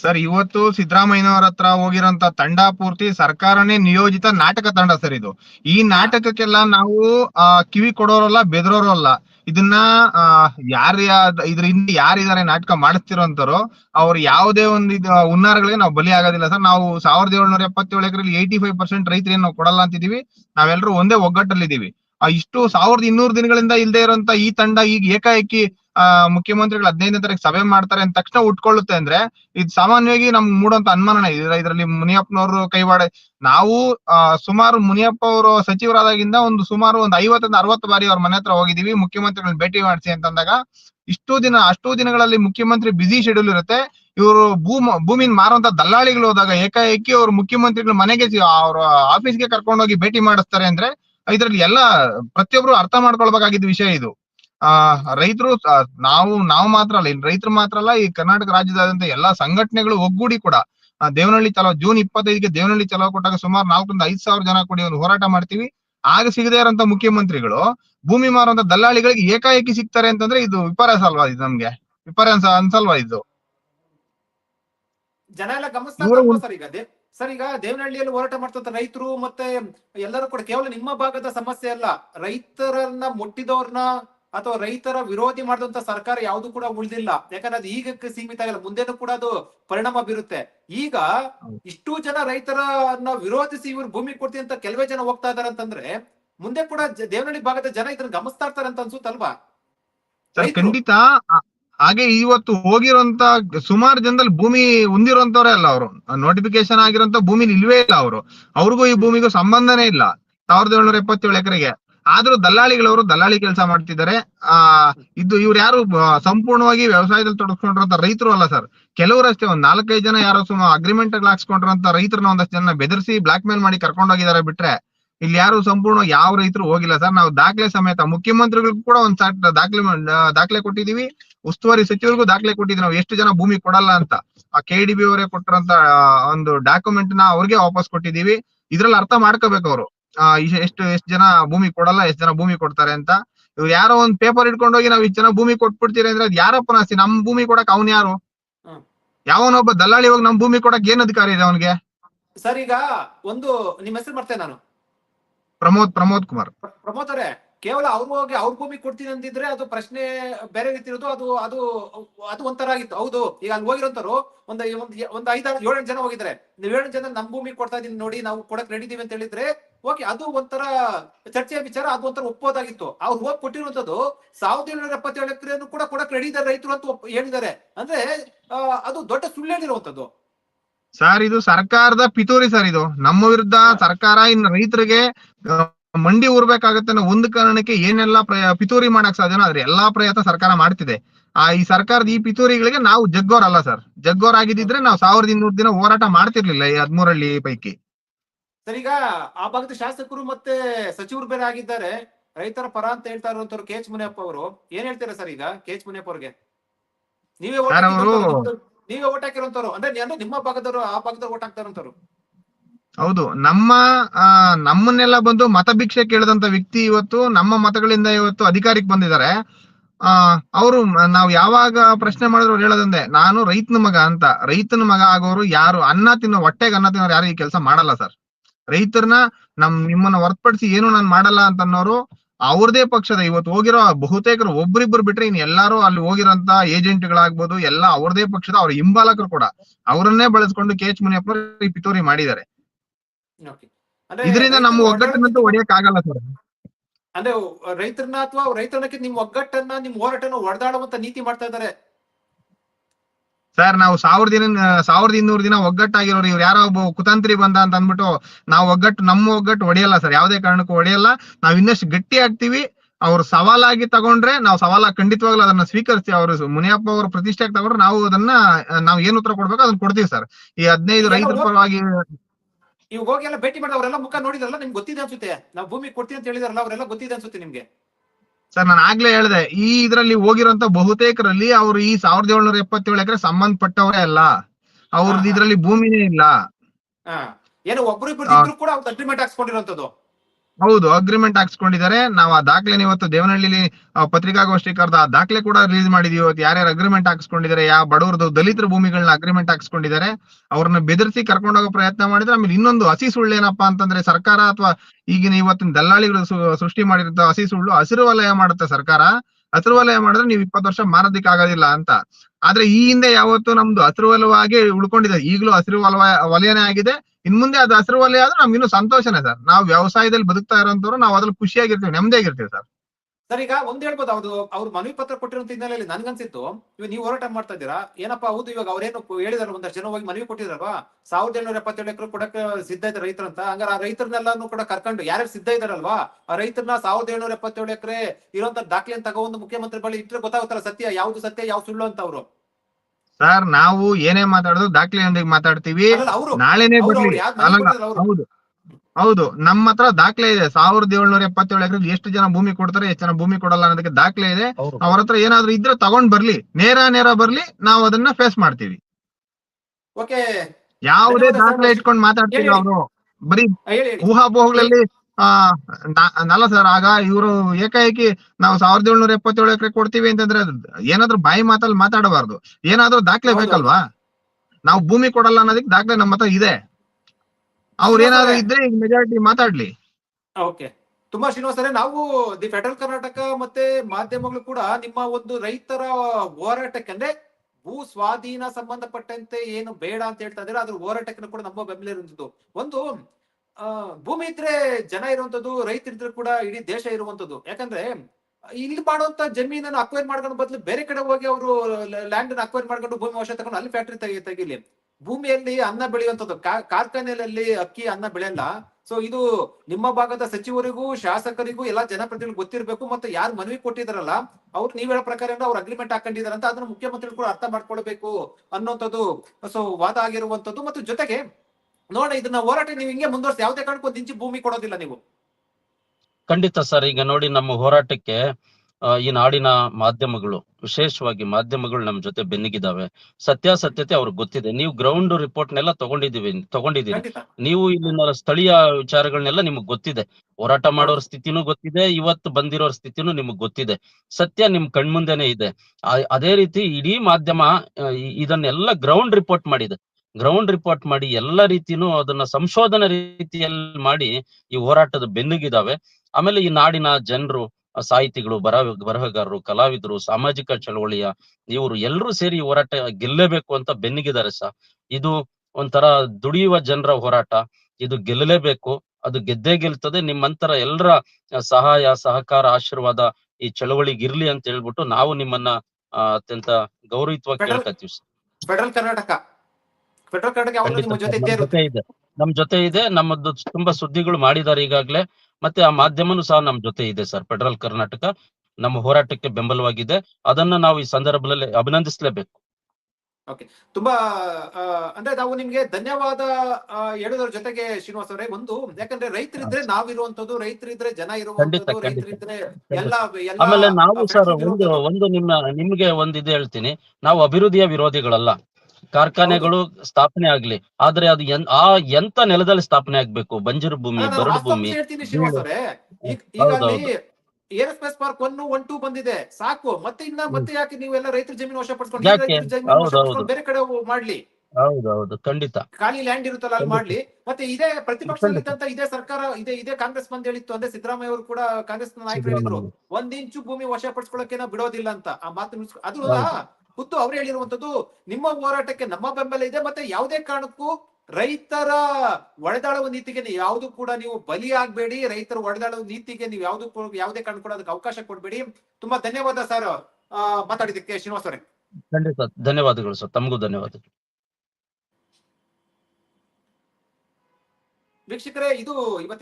ಸರ್, ಇವತ್ತು ಸಿದ್ದರಾಮಯ್ಯನವರ ಹತ್ರ ಹೋಗಿರೋಂತ ತಂಡ ಪೂರ್ತಿ ಸರ್ಕಾರನೇ ನಿಯೋಜಿತ ನಾಟಕ ತಂಡ ಸರ್ ಇದು. ಈ ನಾಟಕಕ್ಕೆಲ್ಲ ನಾವು, ಆ, ಕಿವಿ ಕೊಡೋರಲ್ಲ ಬೆದರೋರಲ್ಲ ಇದನ್ನ, ಆ ಯಾರ ಇದ್ರ ಹಿಂದೆ ಯಾರಿದ್ದಾರೆ ನಾಟಕ ಮಾಡಿಸ್ತಿರೋಂತಾರೋ ಅವ್ರು ಯಾವುದೇ ಒಂದು ಇದು, ಹುನ್ನಾರಗಳಿಗೆ ನಾವು ಬಲಿ ಆಗೋದಿಲ್ಲ ಸರ್. ನಾವು ಸಾವಿರದ ಏಳ್ನೂರ ಎಪ್ಪತ್ತೇಳು ಎಕರೆಲಿ ಏಯ್ಟಿ ಫೈವ್ ಪರ್ಸೆಂಟ್ ರೈತರೇನು ನಾವು ಕೊಡಲ್ಲ ಅಂತಿದೀವಿ ನಾವೆಲ್ಲರೂ ಒಂದೇ ಒಗ್ಗಟ್ಟಲ್ಲಿದ್ದೀವಿ. ಆ, ಇಷ್ಟು ಸಾವಿರದ ಇನ್ನೂರು ದಿನಗಳಿಂದ ಇಲ್ದೇ ಇರುವಂತ ಈ ತಂಡ ಈಗ ಏಕಾಏಕಿ ಆ, ಮುಖ್ಯಮಂತ್ರಿಗಳು ಹದಿನೈದನೇ ತಾರೀಕು ಸಭೆ ಮಾಡ್ತಾರೆ ಅಂತ ತಕ್ಷಣ ಉಟ್ಕೊಳ್ಳುತ್ತೆ ಅಂದ್ರೆ ಇದು ಸಾಮಾನ್ಯವಾಗಿ ನಮ್ಗೆ ಮೂಡುವಂತ ಅನುಮಾನನೇ ಇದ್ರ ಇದರಲ್ಲಿ ಮುನಿಯಪ್ಪನವರು ಕೈವಾಡ ನಾವು ಸುಮಾರು ಮುನಿಯಪ್ಪ ಅವರು ಸಚಿವರಾದಾಗಿಂದ ಒಂದು ಸುಮಾರು ಒಂದು ಐವತ್ತರಿಂದ ಅರವತ್ತು ಬಾರಿ ಅವ್ರ ಮನೆ ಹತ್ರ ಹೋಗಿದೀವಿ. ಮುಖ್ಯಮಂತ್ರಿಗಳನ್ನ ಭೇಟಿ ಮಾಡಿಸಿ ಅಂತಂದಾಗ ಇಷ್ಟು ದಿನ ಅಷ್ಟು ದಿನಗಳಲ್ಲಿ ಮುಖ್ಯಮಂತ್ರಿ ಬಿಸಿ ಶೆಡ್ಯೂಲ್ ಇರುತ್ತೆ. ಇವರು ಭೂಮ ಭೂಮಿನ ಮಾರುವಂತ ದಲ್ಲಾಳಿಗಳು ಹೋದಾಗ ಏಕಾಏಕಿ ಅವ್ರು ಮುಖ್ಯಮಂತ್ರಿಗಳು ಮನೆಗೆ ಅವ್ರ ಆಫೀಸ್ಗೆ ಕರ್ಕೊಂಡೋಗಿ ಭೇಟಿ ಮಾಡಿಸ್ತಾರೆ ಅಂದ್ರೆ ಇದ್ರಲ್ಲಿ ಎಲ್ಲಾ ಪ್ರತಿಯೊಬ್ರು ಅರ್ಥ ಮಾಡ್ಕೊಳ್ಬೇಕಾಗಿದ್ದ ವಿಷಯ ಇದು. ಆ ರೈತರು ನಾವು ನಾವು ಮಾತ್ರ ಅಲ್ಲ ರೈತರು ಮಾತ್ರ ಅಲ್ಲ ಈ ಕರ್ನಾಟಕ ರಾಜ್ಯದಾದ್ಯಂತ ಎಲ್ಲಾ ಸಂಘಟನೆಗಳು ಒಗ್ಗೂಡಿ ಕೂಡ ದೇವನಹಳ್ಳಿ ಚಲೋ ಜೂನ್ ಇಪ್ಪತ್ತೈದಕ್ಕೆ ದೇವನಹಳ್ಳಿ ಚಲೋ ಕೊಟ್ಟಾಗ ಸುಮಾರು ನಾಲ್ಕರಿಂದ ಐದ್ ಸಾವಿರ ಜನ ಕೂಡಿ ಒಂದು ಹೋರಾಟ ಮಾಡ್ತೀವಿ. ಆಗ ಸಿಗದೇ ಇರೋಂತ ಮುಖ್ಯಮಂತ್ರಿಗಳು ಭೂಮಿ ಮಾರುವಂತ ದಲ್ಲಾಳಿಗಳಿಗೆ ಏಕಾಏಕಿ ಸಿಗ್ತಾರೆ ಅಂತಂದ್ರೆ ಇದು ವಿಪರ್ಯಾಸ ಅಲ್ವಾ ಇದು ನಮ್ಗೆ? ವಿಪರ್ಯಾಸ ಅನ್ಸಲ್ವಾ ಇದು? ಜನ ಎಲ್ಲ ಗಮನಿಸ್ತಾರೆ ಸರ್ ಈಗ ಸರ್ ಈಗ ದೇವನಹಳ್ಳಿಯಲ್ಲಿ ಹೋರಾಟ ಮಾಡ್ತಂತ ರೈತರು ಮತ್ತೆ ಎಲ್ಲರೂ ಕೂಡ ಕೇವಲ ನಿಮ್ಮ ಭಾಗದ ಸಮಸ್ಯೆ ಅಲ್ಲ ರೈತರನ್ನ ಮುಟ್ಟಿದವ್ರನ್ನ ಅಥವಾ ರೈತರ ವಿರೋಧಿ ಮಾಡಿದಂತ ಸರ್ಕಾರ ಯಾವುದು ಕೂಡ ಉಳಿದಿಲ್ಲ. ಯಾಕಂದ್ರೆ ಅದು ಈಗಕ್ಕೆ ಸೀಮಿತ ಆಗಿಲ್ಲ. ಮುಂದೆನೂ ಕೂಡ ಅದು ಪರಿಣಾಮ ಬೀರುತ್ತೆ. ಈಗ ಇಷ್ಟು ಜನ ರೈತರನ್ನ ವಿರೋಧಿಸಿ ಇವ್ರು ಭೂಮಿ ಕೊಡ್ತೀನಿ ಅಂತ ಕೆಲವೇ ಜನ ಹೋಗ್ತಾ ಇದಾರೆ ಅಂತಂದ್ರೆ ಮುಂದೆ ಕೂಡ ದೇವನಹಳ್ಳಿ ಭಾಗದ ಜನ ಇದನ್ನ ಗಮನಿಸ್ತಾ ಇರ್ತಾರೆ ಅಂತ ಅನ್ಸುತ್ತಲ್ವಾ. ಖಂಡಿತ ಹಾಗೆ ಇವತ್ತು ಹೋಗಿರೋಂತ ಸುಮಾರು ಜನದಲ್ಲಿ ಭೂಮಿ ಹೊಂದಿರೋಂತವ್ರೆ ಅಲ್ಲ ಅವರು. ನೋಟಿಫಿಕೇಶನ್ ಆಗಿರೋಂತ ಭೂಮಿ ಇಲ್ವೇ ಇಲ್ಲ ಅವರು. ಅವ್ರಿಗೂ ಈ ಭೂಮಿಗೂ ಸಂಬಂಧನೇ ಇಲ್ಲ. ಸಾವಿರದ ಏಳ್ನೂರ ಎಪ್ಪತ್ತೇಳು ಎಕರೆಗೆ. ಆದ್ರೂ ದಲ್ಲಾಳಿಗಳವರು ದಲ್ಲಾಳಿ ಕೆಲಸ ಮಾಡ್ತಿದ್ದಾರೆ. ಆ, ಇದು ಇವ್ರು ಯಾರು ಸಂಪೂರ್ಣವಾಗಿ ವ್ಯವಸಾಯದಲ್ಲಿ ತೊಡಗಿಸ್ಕೊಂಡಿರೋಂತ ರೈತರು ಅಲ್ಲ ಸರ್. ಕೆಲವರು ಅಷ್ಟೇ ಒಂದ್ ನಾಲ್ಕೈದು ಜನ ಯಾರೋ ಸುಮ್ಮ ಅಗ್ರಿಮೆಂಟ್ ಹಾಕ್ಸ್ಕೊಂಡಿರೋಂತ ರೈತರನ್ನ ಒಂದಷ್ಟು ಜನ ಬೆದರಿಸಿ ಬ್ಲಾಕ್ ಮೇಲ್ ಮಾಡಿ ಕರ್ಕೊಂಡೋಗಿದ್ದಾರೆ ಬಿಟ್ರೆ ಇಲ್ಲಿ ಯಾರು ಸಂಪೂರ್ಣ ಯಾವ ರೈತರು ಹೋಗಿಲ್ಲ ಸರ್. ನಾವು ದಾಖಲೆ ಸಮೇತ ಮುಖ್ಯಮಂತ್ರಿಗಳಿಗೂ ಕೂಡ ಒಂದ್ ಸಾಟ್ ದಾಖಲೆ ದಾಖಲೆ ಕೊಟ್ಟಿದೀವಿ ಉಸ್ತುವಾರಿ ಸಚಿವರಿಗೂ ದಾಖಲೆ ಕೊಟ್ಟಿದ್ವಿ ನಾವು ಎಷ್ಟು ಜನ ಭೂಮಿ ಕೊಡಲ್ಲ ಅಂತ. ಆ ಕೆ ಡಿ ಬಿ ಅವರೇ ಕೊಟ್ಟಿರೋಂತ ಒಂದು ಡಾಕ್ಯುಮೆಂಟ್ನ ಅವ್ರಿಗೆ ವಾಪಸ್ ಕೊಟ್ಟಿದೀವಿ ಇದ್ರಲ್ಲಿ ಅರ್ಥ ಮಾಡ್ಕೋಬೇಕು ಅವರು. ಎಷ್ಟು ಎಷ್ಟು ಜನ ಭೂಮಿ ಕೊಡಲ್ಲ ಎಷ್ಟು ಜನ ಭೂಮಿ ಕೊಡ್ತಾರೆ ಅಂತ. ಇವ್ರು ಯಾರೋ ಒಂದ್ ಪೇಪರ್ ಇಟ್ಕೊಂಡೋಗಿ ನಾವ್ ಇಷ್ಟು ಜನ ಭೂಮಿ ಕೊಟ್ಬಿಡ್ತೀರಿ ಅಂದ್ರೆ ಅದ್ ಯಾರಪ್ಪ ನಾಸ್ತಿ ನಮ್ ಭೂಮಿ ಕೊಡಕ್ ಅವ್ನ್ ಯಾರು. ಯಾವನೊಬ್ಬ ದಲ್ಲಾಳಿ ಹೋಗಿ ನಮ್ ಭೂಮಿ ಕೊಡಕ್ ಏನ್ ಅಧಿಕಾರ ಇದೆ ಅವನ್ಗೆ? ಸರ್ ಈಗ ಒಂದು ನಿಮ್ ಹೆಸರು ಮಾಡ್ತೇನೆ ನಾನು. ಪ್ರಮೋದ್ ಪ್ರಮೋದ್ ಕುಮಾರ್. ಪ್ರಮೋದ್ ಅವರೇ ಕೇವಲ ಅವ್ರು ಹೋಗಿ ಅವ್ರ ಭೂಮಿ ಕೊಡ್ತೀನಿ ಅಂದಿದ್ರೆ ಅದು ಪ್ರಶ್ನೆ ಬೇರೆ ರೀತಿ ಇರೋದು. ಅದು ಅದು ಅದು ಒಂಥರ ಆಗಿತ್ತು ಹೌದು, ಈಗ ಅಲ್ಲಿ ಹೋಗಿರೋಂಥವ್ರು ಒಂದು, ಒಂದ್ ಒಂದ್ ಐದಾರು, ಏಳೆಂಟು ಜನ ಹೋಗಿದ್ರೆ. ನೀವು ಏಳೆಂಟು ಜನ ನಮ್ ಭೂಮಿ ಕೊಡ್ತಾ ಇದ್ದೀನಿ ನೋಡಿ, ನಾವು ಕೊಡಕ್ ಇದೀವಿ ಅಂತ ಹೇಳಿದ್ರೆ, ಓಕೆ, ಅದು ಒಂಥರ ಚರ್ಚೆಯ ವಿಚಾರ, ಅದು ಒಂಥರ ಒಪ್ಪೋದಾಗಿತ್ತು. ಅವ್ರು ಹೋಗಿ ಕೊಟ್ಟಿರುವಂತದ್ದು ಸಾವಿರದ ಏಳ್ನೂರ ಎಪ್ಪತ್ತೇಳು ಎಕರೆಯನ್ನು ಕೂಡ ಕೊಡಕ್ ರೆಡಿ ಇದ್ದಾರೆ ರೈತರು ಅಂತ ಹೇಳಿದ್ದಾರೆ. ಅಂದ್ರೆ ಅದು ದೊಡ್ಡ ಸುಳ್ಳು ಹೇಳಿರುವಂತದ್ದು ಸರ್, ಇದು ಸರ್ಕಾರದ ಪಿತೂರಿ ಸರ್ ಇದು. ನಮ್ಮ ವಿರುದ್ಧ ಸರ್ಕಾರ ಇನ್ನು ರೈತರಿಗೆ ಮಂಡಿ ಊರ್ಬೇಕಾಗತ್ತೆ ಅನ್ನೋ ಒಂದು ಕಾರಣಕ್ಕೆ ಏನೆಲ್ಲಾ ಪ್ರಯ- ಪಿತೂರಿ ಮಾಡಕ್ ಸಾಧ್ಯನೋ ಆದ್ರೆ ಎಲ್ಲಾ ಪ್ರಯತ್ನ ಸರ್ಕಾರ ಮಾಡ್ತಿದೆ. ಆ ಈ ಸರ್ಕಾರದ ಈ ಪಿತೂರಿಗಳಿಗೆ ನಾವು ಜಗ್ಗೋರಲ್ಲ ಸರ್. ಜಗ್ಗೋರ್ ಆಗಿದ್ದಿದ್ರೆ ನಾವು ಸಾವಿರದ ಇನ್ನೂರು ದಿನ ಹೋರಾಟ ಮಾಡ್ತಿರ್ಲಿಲ್ಲ ಈ ಹದ್ಮೂರಲ್ಲಿ ಪೈಕಿ. ಸರ್ ಈಗ ಆ ಭಾಗದ ಶಾಸಕರು ಮತ್ತೆ ಸಚಿವರು ಬೇರೆ ಆಗಿದ್ದಾರೆ. ರೈತರ ಪರ ಅಂತ ಹೇಳ್ತಾ ಇರುವಂತವ್ರು ಕೆ ಎಚ್ ಮುನಿಯಪ್ಪ ಅವರು. ಏನ್ ಹೇಳ್ತೀರಾ ಸರ್ ಈಗ ಕೆ ಎಚ್ ಮುನಿಯಪ್ಪ ಅವ್ರಿಗೆ? ನೀವೇ ನೀವೇ ಓಟ್ ಹಾಕಿರೋಂತವ್ರು ಅಂದ್ರೆ ನಿಮ್ಮ ಭಾಗದವರು ಆ ಭಾಗದವ್ರು ಓಟ್ ಹಾಕ್ತಾ ಇರೋಂತವ್ರು ಹೌದು. ನಮ್ಮ ನಮ್ಮನ್ನೆಲ್ಲ ಬಂದು ಮತ ಭಿಕ್ಷೆ ಕೇಳಿದಂತ ವ್ಯಕ್ತಿ ಇವತ್ತು ನಮ್ಮ ಮತಗಳಿಂದ ಇವತ್ತು ಅಧಿಕಾರಕ್ಕೆ ಬಂದಿದ್ದಾರೆ ಆ, ಅವರು ನಾವು ಯಾವಾಗ ಪ್ರಶ್ನೆ ಮಾಡಿದ್ರು ಅವ್ರು ಹೇಳೋದಂದೆ, ನಾನು ರೈತನ ಮಗ ಅಂತ. ರೈತನ ಮಗ ಆಗೋರು ಯಾರು? ಅನ್ನ ತಿನ್ನೋ, ಹೊಟ್ಟೆಗೆ ಅನ್ನ ತಿನ್ನೋರು ಯಾರು ಈ ಕೆಲಸ ಮಾಡಲ್ಲ ಸರ್. ರೈತರನ್ನ ನಮ್, ನಿಮ್ಮನ್ನ ಹೊರತುಪಡಿಸಿ ಏನು ನಾನು ಮಾಡಲ್ಲ ಅಂತ ಅನ್ನೋರು ಅವ್ರದೇ ಪಕ್ಷದ ಇವತ್ತು ಹೋಗಿರೋ ಬಹುತೇಕರು ಒಬ್ರಿಬ್ರು ಬಿಟ್ರೆ ಇನ್ ಎಲ್ಲಾರು ಅಲ್ಲಿ ಹೋಗಿರೋಂತ ಏಜೆಂಟ್ಗಳಾಗ್ಬೋದು, ಎಲ್ಲ ಅವ್ರದೇ ಪಕ್ಷದ ಅವ್ರ ಹಿಂಬಾಲಕರು ಕೂಡ. ಅವರನ್ನೇ ಬಳಸ್ಕೊಂಡು ಕೆ ಎಚ್ ಮುನಿಯಪ್ಪ ಈ ಪಿತೂರಿ ಮಾಡಿದ್ದಾರೆ. ಇದರಿಂದ ನಮ್ಮ ಒಗ್ಗಟ್ಟನ್ನಂತೂ ಹೊಡೆಯಕ್ ಆಗಲ್ಲ ಸರ್. ಅಂದ್ರೆ ರೈತರನ್ನ ಅಥವಾ ರೈತರನ್ನಕ್ಕೆ ನಿಮ್ ಒಗ್ಗಟ್ಟನ್ನ ನಿಮ್ ಹೋರಾಟನ ಒಡೆದಾಡುವಂತ ನೀತಿ ಮಾಡ್ತಾ ಇದ್ದಾರೆ ಸರ್ ನಾವು ಸಾವಿರದ ದಿನ ಸಾವಿರದ ಇನ್ನೂರು ದಿನ ಒಗ್ಗಟ್ಟಾಗಿರೋರು ಇವ್ರು ಯಾರೋ ಒಬ್ಬ ಕುತಂತ್ರಿ ಬಂದ ಅಂತ ಅಂದ್ಬಿಟ್ಟು ನಾವು ಒಗ್ಗಟ್ಟು ನಮ್ಮ ಒಗ್ಗಟ್ಟು ಹೊಡೆಯಲ್ಲ ಸರ್. ಯಾವುದೇ ಕಾರಣಕ್ಕೂ ಹೊಡೆಯಲ್ಲ. ನಾವ್ ಇನ್ನಷ್ಟು ಗಟ್ಟಿ ಆಗ್ತೀವಿ. ಅವ್ರು ಸವಾಲಾಗಿ ತಗೊಂಡ್ರೆ ನಾವು ಸವಾಲ ಖಂಡಿತವಾಗ್ಲೂ ಅದನ್ನ ಸ್ವೀಕರಿಸ್ತೀವಿ ಅವರು ಮುನಿಯಪ್ಪ ಅವರು ಪ್ರತಿಷ್ಠೆಗೆ ತಗೊಂಡ್ರೆ ನಾವು ಅದನ್ನ ನಾವು ಏನ್ ಉತ್ತರ ಕೊಡ್ಬೇಕು ಅದನ್ನ ಕೊಡ್ತೀವಿ ಸರ್. ಈ ಹದಿನೈದು ರೈತರ ಪರವಾಗಿ ಇವಾಗ ಹೋಗಿ ಎಲ್ಲ ಭೇಟಿ ಮಾಡಿದ ಅವರೆಲ್ಲ ಮುಖ ನೋಡಿದ್ರಲ್ಲ ನಿಮ್ಗೆ ಗೊತ್ತಿದೆ ಅನ್ಸುತ್ತೆ. ನಾವು ಭೂಮಿ ಕೊಡ್ತೀವಿ ಅಂತ ಹೇಳಿದಾರಲ್ಲ ಅವರೆಲ್ಲ ಗೊತ್ತಿದೆ ಅನ್ಸುತ್ತೆ ನಿಮ್ಗೆ. ಸರ್ ನಾನು ಆಗ್ಲೇ ಹೇಳಿದೆ ಈ ಇದ್ರಲ್ಲಿ ಹೋಗಿರೋಂತ ಬಹುತೇಕರಲ್ಲಿ ಅವರು ಈ ಸಾವಿರದ ಏಳ್ನೂರ ಎಪ್ಪತ್ತೇಳು ಎಕರೆ ಸಂಬಂಧಪಟ್ಟವರೇ ಅಲ್ಲ. ಅವ್ರದ್ದು ಇದರಲ್ಲಿ ಭೂಮಿನೇ ಇಲ್ಲ. ಹಾ. ಏನೋ ಒಬ್ರು ಇಬ್ರು ಆ. ಇದ್ರು ಕೂಡ ಅಗ್ರಿಮೆಂಟ್ ಹಾಕ್ಸ್ಕೊಂಡಿರೋಂಥದ್ದು. ಹೌದು ಅಗ್ರಿಮೆಂಟ್ ಹಾಕ್ಸ್ಕೊಂಡಿದ್ದಾರೆ. ನಾವು ಆ ದಾಖಲೆ ಇವತ್ತು ದೇವನಹಳ್ಳಿಲಿ ಪತ್ರಿಕಾಗೋಷ್ಠಿ ಕರೆದ ಆ ದಾಖಲೆ ಕೂಡ ರಿಲೀಸ್ ಮಾಡಿದೀವಿ. ಇವತ್ತು ಯಾರ್ಯಾರು ಅಗ್ರಿಮೆಂಟ್ ಹಾಕ್ಸ್ಕೊಂಡಿದ್ದಾರೆ ಯಾವ ಬಡವರದು ದಲಿತರ ಭೂಮಿಗಳನ್ನ ಅಗ್ರಿಮೆಂಟ್ ಹಾಕ್ಸ್ಕೊಂಡಿದ್ದಾರೆ, ಅವ್ರನ್ನ ಬೆದರಿಸಿ ಕರ್ಕೊಂಡೋಗೋ ಪ್ರಯತ್ನ ಮಾಡಿದ್ರೆ ಆಮೇಲೆ ಇನ್ನೊಂದು ಹಸಿ ಸುಳ್ಳು ಏನಪ್ಪಾ ಅಂತಂದ್ರೆ ಸರ್ಕಾರ ಅಥವಾ ಈಗಿನ ಇವತ್ತಿನ ದಲ್ಲಾಳಿಗಳು ಸೃಷ್ಟಿ ಮಾಡಿರೋ ಹಸಿ ಸುಳ್ಳು ಹಸಿರು ವಲಯ ಮಾಡುತ್ತೆ ಸರ್ಕಾರ. ಹಸಿರು ವಲಯ ಮಾಡಿದ್ರೆ ನೀವು ಇಪ್ಪತ್ತು ವರ್ಷ ಮಾರೋದಿಕ್ ಆಗೋದಿಲ್ಲ ಅಂತ. ಆದ್ರೆ ಈ ಹಿಂದೆ ಯಾವತ್ತು ನಮ್ದು ಹಸಿರು ವಲಯವಾಗಿ ಉಳ್ಕೊಂಡಿದೆ. ಈಗಲೂ ಹಸಿರು ವಲಯ ವಲಯನೇ ಆಗಿದೆ. ಇನ್ ಮುಂದೆ ಅದು ಹಸಿರು ವಲಯ ಆದ್ರೆ ನಮ್ಗೆ ಇನ್ನೂ ಸಂತೋಷನೇ ಸರ್. ನಾವು ವ್ಯವಸಾಯದಲ್ಲಿ ಬದುಕ್ತಾ ಇರೋಂಥವ್ರು ನಾವು ಅದ್ರಲ್ಲಿ ಖುಷಿಯಾಗಿರ್ತೀವಿ, ನೆಮ್ಮದಿಯಾಗಿರ್ತೀವಿ ಸರ್. ಸರ್, ಈಗ ಒಂದ್ ಹೇಳ್ಬೋದು ಅವ್ರು ಅವ್ರು ಮನವಿ ಪತ್ರ ಕೊಟ್ಟಿರೋ ಹಿನ್ನೆಲೆಯಲ್ಲಿ ನನ್ಗನ್ಸಿತ್ತು, ಇವಾಗ ನೀವು ಹೋರಾಟ ಮಾಡ್ತಾ ಇದ್ದೀರಾ? ಏನಪ್ಪಾ ಹೌದು, ಇವಾಗ ಅವ್ರೇನು ಹೇಳಿದಾರೆ ಒಂದಷ್ಟು ಜನ ಹೋಗಿ ಮನವಿ ಕೊಟ್ಟಿದಾರಲ್ವಾ? ಸಾವಿರದ ಏಳ್ನೂರ ಎಪ್ಪತ್ತೇಳು ಎಕರೆ ಕೊಡಕ್ಕೆ ಸಿದ್ಧ ಇದ್ದಾರೆ ರೈತರಂತ. ಹಂಗಾರೆ ಆ ರೈತರನ್ನೆಲ್ಲಾನು ಕೂಡ ಕರ್ಕೊಂಡು ಯಾರ್ಯಾರು ಸಿದ್ಧ ಇದಾರಲ್ವಾ ಆ ರೈತರನ್ನ ಸಾವಿರದ ಏಳ್ನೂರ ಎಪ್ಪತ್ತೇಳು ಎಕರೆ ಇರೋಂತ ದಾಖಲೆ ತಗೊಂಡು ಮುಖ್ಯಮಂತ್ರಿ ಬಳಿ ಇಟ್ಟರೆ ಗೊತ್ತಾಗುತ್ತಲ್ಲ ಸತ್ಯ, ಯಾವ್ದು ಸತ್ಯ ಯಾವ ಸುಳ್ಳು ಅಂತ ಅವರು. ಸರ್ ನಾವು ಏನೇ ಮಾತಾಡೋದು ದಾಖಲೆಯೊಂದಿಗೆ ಮಾತಾಡ್ತೀವಿ. ನಾಳೆನೆ ಬರ್ಲಿ? ಹೌದು. ಹೌದು ನಮ್ಮ ಹತ್ರ ದಾಖಲೆ ಇದೆ. ಸಾವಿರದ ಏಳ್ನೂರ ಎಪ್ಪತ್ತೇಳು ಎಕರೆ ಎಷ್ಟು ಜನ ಭೂಮಿ ಕೊಡ್ತಾರೆ ಎಷ್ಟು ಜನ ಭೂಮಿ ಕೊಡಲ್ಲ ಅನ್ನೋದಕ್ಕೆ ದಾಖಲೆ ಇದೆ. ಅವ್ರು ಹತ್ರ ಏನಾದ್ರು ಇದ್ರೆ ತಗೊಂಡ್ ಬರ್ಲಿ. ನೇರ ನೇರ ಬರ್ಲಿ. ನಾವು ಅದನ್ನ ಫೇಸ್ ಮಾಡ್ತೀವಿ. ಓಕೆ. ಯಾವುದೇ ದಾಖಲೆ ಇಟ್ಕೊಂಡು ಮಾತಾಡ್ತೀವಿ. ಅವರು. ಬರೀ ಊಹಾಪೋಹಗಳಲ್ಲಿ ಆ ನಲ್ಲ ಸರ್ ಆಗ ಇವರು ಏಕಾಏಕಿ ನಾವು ಸಾವಿರದ ಏಳ್ನೂರ ಎಪ್ಪತ್ತೇಳು ಎಕರೆ ಕೊಡ್ತೀವಿ ಅಂತಂದ್ರೆ ಏನಾದ್ರೂ ಬಾಯಿ ಮಾತಲ್ಲಿ ಮಾತಾಡಬಾರ್ದು. ಏನಾದ್ರೂ ದಾಖಲೆ ಬೇಕಲ್ವಾ? ನಾವು ಭೂಮಿ ಕೊಡಲ್ಲ ಅನ್ನೋದಕ್ಕೆ ದಾಖಲೆ ನಮ್ಮ ಹತ್ರ ಇದೆ. ಅವ್ರ ಏನಾದ್ರು ಇದ್ರೆ ಈಗ ಮೆಜಾರಿಟಿ ಮಾತಾಡ್ಲಿ. ಓಕೆ. ತುಂಬಾ ಶ್ರೀನಿವಾಸರೇ ನಾವು ದಿ ಫೆಡರಲ್ ಕರ್ನಾಟಕ ಮತ್ತೆ ಮಾಧ್ಯಮಗಳು ಕೂಡ ನಿಮ್ಮ ಒಂದು ರೈತರ ಹೋರಾಟಕ್ಕೆ ಅಂದ್ರೆ ಭೂ ಸ್ವಾಧೀನ ಸಂಬಂಧಪಟ್ಟಂತೆ ಏನು ಬೇಡ ಅಂತ ಹೇಳ್ತಾ ಇದ್ರೆ ಅದ್ರ ಹೋರಾಟಕ್ಕೆ ಕೂಡ ನಮ್ಮ ಬೆಂಬಲ ಇರುವಂತದ್ದು. ಒಂದು ಭೂಮಿ ಇದ್ರೆ ಜನ ಇರುವಂತದ್ದು ರೈತರಿದ್ರೆ ಕೂಡ ಇಡೀ ದೇಶ ಇರುವಂತದ್ದು ಯಾಕಂದ್ರೆ, ಇಲ್ಲಿ ಮಾಡುವಂತ ಜಮೀನನ್ನು ಅಕ್ವೈರ್ ಮಾಡ್ಕೊಂಡು ಬದಲು ಬೇರೆ ಕಡೆ ಹೋಗಿ ಅವರು ಲ್ಯಾಂಡ್ ಅಕ್ವೈರ್ ಮಾಡ್ಕೊಂಡು ಭೂಮಿ ವಶ ತಗೊಂಡು ಅಲ್ಲಿ ಫ್ಯಾಕ್ಟ್ರಿ ತೆಗಿ, ತೆಗಿಲಿ. ಭೂಮಿಯಲ್ಲಿ ಅನ್ನ ಬೆಳೆಯುವಂತದ್ದು ಕಾರ್ಖಾನೆಯಲ್ಲಿ ಅಕ್ಕಿ ಅನ್ನ ಬೆಳೆಯಲ್ಲ. ಸೊ ಇದು ನಿಮ್ಮ ಭಾಗದ ಸಚಿವರಿಗೂ, ಶಾಸಕರಿಗೂ, ಎಲ್ಲಾ ಜನಪ್ರತಿನಿಧಿಗಳು ಗೊತ್ತಿರಬೇಕು ಮತ್ತೆ ಯಾರು ಮನವಿ ಕೊಟ್ಟಿದಾರಲ್ಲ ಅವ್ರು ನೀವ್ ಹೇಳೋ ಪ್ರಕಾರ ಅವ್ರು ಅಗ್ರಿಮೆಂಟ್ ಹಾಕೊಂಡಿದಾರಂತ ಅದನ್ನ ಮುಖ್ಯಮಂತ್ರಿಗಳು ಕೂಡ ಅರ್ಥ ಮಾಡ್ಕೊಳ್ಬೇಕು ಅನ್ನೋಂಥದ್ದು ಸೊ ವಾದ ಆಗಿರುವಂತದ್ದು ಮತ್ತು ಜೊತೆಗೆ ನೋಡ ಇದನ್ನ ಹೋರಾಟ ನೀವು ಹಿಂಗೆ ಮುಂದುವರ್ಸಿ ಯಾವುದೇ ಕಾರಣಕ್ಕೂ ದಿಂಚಿ ಭೂಮಿ ಕೊಡೋದಿಲ್ಲ ನೀವು. ಖಂಡಿತ ಸರ್ ಈಗ ನೋಡಿ ನಮ್ಮ ಹೋರಾಟಕ್ಕೆ ಈ ನಾಡಿನ ಮಾಧ್ಯಮಗಳು ವಿಶೇಷವಾಗಿ ಮಾಧ್ಯಮಗಳು ನಮ್ಮ ಜೊತೆ ಬೆನ್ನಿಗಿದಾವೆ ಸತ್ಯಾಸತ್ಯತೆ ಅವ್ರಿಗೆ ಗೊತ್ತಿದೆ. ನೀವು ಗ್ರೌಂಡ್ ರಿಪೋರ್ಟ್ನೆಲ್ಲ ತಗೊಂಡಿದೀವಿ ತಗೊಂಡಿದ್ದೀವಿ ನೀವು ಇಲ್ಲಿನ ಸ್ಥಳೀಯ ವಿಚಾರಗಳನ್ನೆಲ್ಲ ನಿಮಗ್ ಗೊತ್ತಿದೆ. ಹೋರಾಟ ಮಾಡೋರ್ ಸ್ಥಿತಿನೂ ಗೊತ್ತಿದೆ ಇವತ್ತು ಬಂದಿರೋರ್ ಸ್ಥಿತಿನೂ ನಿಮಗ್ ಗೊತ್ತಿದೆ. ಸತ್ಯ ನಿಮ್ ಕಣ್ಮುಂದೆನೆ ಇದೆ. ಅದೇ ರೀತಿ ಇಡೀ ಮಾಧ್ಯಮ ಇದನ್ನೆಲ್ಲ ಗ್ರೌಂಡ್ ರಿಪೋರ್ಟ್ ಮಾಡಿದೆ. ಗ್ರೌಂಡ್ ರಿಪೋರ್ಟ್ ಮಾಡಿ ಎಲ್ಲ ರೀತಿನೂ ಅದನ್ನ ಸಂಶೋಧನೆ ರೀತಿಯಲ್ಲಿ ಮಾಡಿ ಈ ಹೋರಾಟದ ಬೆನ್ನುಗಿದಾವೆ. ಆಮೇಲೆ ಈ ನಾಡಿನ ಜನರು ಸಾಹಿತಿಗಳು ಬರ ಬರಹಗಾರರು ಕಲಾವಿದರು ಸಾಮಾಜಿಕ ಚಳವಳಿಯ ಇವರು ಎಲ್ಲರೂ ಸೇರಿ ಹೋರಾಟ ಗೆಲ್ಲಬೇಕು ಅಂತ ಬೆನ್ನಿಗಿದ್ದಾರೆ ಸಹ ಇದು ಒಂಥರ ದುಡಿಯುವ ಜನರ ಹೋರಾಟ. ಇದು ಗೆಲ್ಲಲೇಬೇಕು. ಅದು ಗೆದ್ದೇ ಗೆಲ್ತದೆ. ನಿಮ್ಮಂತರ ಎಲ್ಲರ ಸಹಾಯ ಸಹಕಾರ ಆಶೀರ್ವಾದ ಈ ಚಳವಳಿಗೆ ಇರ್ಲಿ ಅಂತ ಹೇಳ್ಬಿಟ್ಟು ನಾವು ನಿಮ್ಮನ್ನ ಅತ್ಯಂತ ಗೌರವಿತವಾಗಿ ಕೇಳ್ಕತ್ತೀವಿ sir. Federal Karnataka federal Karnataka ಯಾವಾಗಲೂ ಖಂಡಿತ ನಿಮ್ಮ ಜೊತೆ ಇದ್ದೇ ನಮ್ ಇರುತ್ತೆ. ಜೊತೆ ಇದೆ. ನಮ್ ಜೊತೆ ಇದೆ. ನಮ್ಮದು ತುಂಬಾ ಸುದ್ದಿಗಳು ಮಾಡಿದ್ದಾರೆ ಈಗಾಗ್ಲೇ. ಮತ್ತೆ ಆ ಮಾಧ್ಯಮನು ಸಹ ನಮ್ ಜೊತೆ ಇದೆ ಸರ್ ಫೆಡರಲ್ ಕರ್ನಾಟಕ. ನಮ್ಮ ಹೋರಾಟಕ್ಕೆ ಬೆಂಬಲವಾಗಿದೆ. ಅದನ್ನ ನಾವು ಈ ಸಂದರ್ಭದಲ್ಲಿ ಅಭಿನಂದಿಸಲೇಬೇಕು. ತುಂಬಾ ಅಂದ್ರೆ ನಾವು ನಿಮ್ಗೆ ಧನ್ಯವಾದ ಹೇಳೋದ್ರ ಜೊತೆಗೆ ಶ್ರೀನಿವಾಸ್ ಅವರೇ ಒಂದು ಯಾಕಂದ್ರೆ ರೈತರಿದ್ರೆ ನಾವಿರುವಂತದ್ದು ರೈತರಿದ್ರೆ ಜನ ಇರುವಂತದ್ದು. ರೈತರಿದ್ರೆ ಎಲ್ಲ ಆಮೇಲೆ ನಾವು ಸರ್ ಒಂದು ಒಂದು ನಿಮ್ಮ ನಿಮ್ಗೆ ಒಂದ್ ಇದು ಹೇಳ್ತೀನಿ. ನಾವು ಅಭಿವೃದ್ಧಿಯ ವಿರೋಧಿಗಳಲ್ಲ. ಕಾರ್ಖಾನೆಗಳು ಸ್ಥಾಪನೆ ಆಗ್ಲಿ ಆದ್ರೆ ಅದು ಆ ಎಂತ ನೆಲದಲ್ಲಿ ಸ್ಥಾಪನೆ ಆಗ್ಬೇಕು? ಬಂಜರು ಭೂಮಿ ಬರಡು ಭೂಮಿ. Aerospace park one one two ಬಂದಿದೆ. ಸಾಕು. ಮತ್ತೆ ಇನ್ನ ಮತ್ತೆ ಯಾಕೆ ನೀವೆಲ್ಲ ರೈತರ ಜಮೀನು ಹೌದು, ವಶಪಡಿಸ್ಕೊಂಡು ಬೇರೆ ಕಡೆ ಮಾಡ್ಲಿ. ಹೌದೌದು. ಖಂಡಿತ. ಖಾಲಿ ಲ್ಯಾಂಡ್ ಇರುತ್ತಲ್ಲ ಅಲ್ಲಿ ಮಾಡ್ಲಿ. ಮತ್ತೆ ಇದೇ ಪ್ರತಿಪಕ್ಷದಲ್ಲಿದ್ದಂತ ಇದೇ ಸರ್ಕಾರ ಇದೆ ಇದೇ ಕಾಂಗ್ರೆಸ್ ಬಂದ್ ಹೇಳಿತ್ತು ಅಂದ್ರೆ ಸಿದ್ದರಾಮಯ್ಯ ಅವರು ಕೂಡ ಕಾಂಗ್ರೆಸ್ ನಾಯಕರು ಹೇಳಿದ್ರು. ಒಂದ್ ಇಂಚು ಭೂಮಿ ವಶಪಡಿಸ್ಕೊಳ್ಳಕ್ಕೆ ನಾವು ಬಿಡೋದಿಲ್ಲ ಅಂತ. ಆ ಮಾತು ಅದು ಖುದ್ದು ಅವ್ರು ಹೇಳಿರುವಂತದ್ದು ನಿಮ್ಮ ಹೋರಾಟಕ್ಕೆ ನಮ್ಮ ಬೆಂಬಲ ಇದೆ ಮತ್ತೆ ಯಾವುದೇ ಕಾರಣಕ್ಕೂ ರೈತರ ಒಡೆದಾಳುವ ನೀತಿಗೆ ನೀವು ಯಾವ್ದು ಕೂಡ ನೀವು ಬಲಿ ಆಗ್ಬೇಡಿ ರೈತರ ಒಡೆದಾಳುವ ನೀತಿಗೆ ನೀವು ಯಾವ್ದು ಯಾವುದೇ ಕಾರಣ ಕೂಡ ಅದಕ್ಕೆ ಅವಕಾಶ ಕೊಡ್ಬೇಡಿ. ತುಂಬಾ ಧನ್ಯವಾದ ಸರ್ ಮಾತಾಡಿದಕ್ಕೆ ಶ್ರೀನಿವಾಸ್ ಅವರೇ. ಖಂಡಿತ ಧನ್ಯವಾದಗಳು ಸರ್ ತಮಗೂ ಧನ್ಯವಾದಗಳು. ವೀಕ್ಷಕರೇ ಇದು ಇವತ್ತಿನ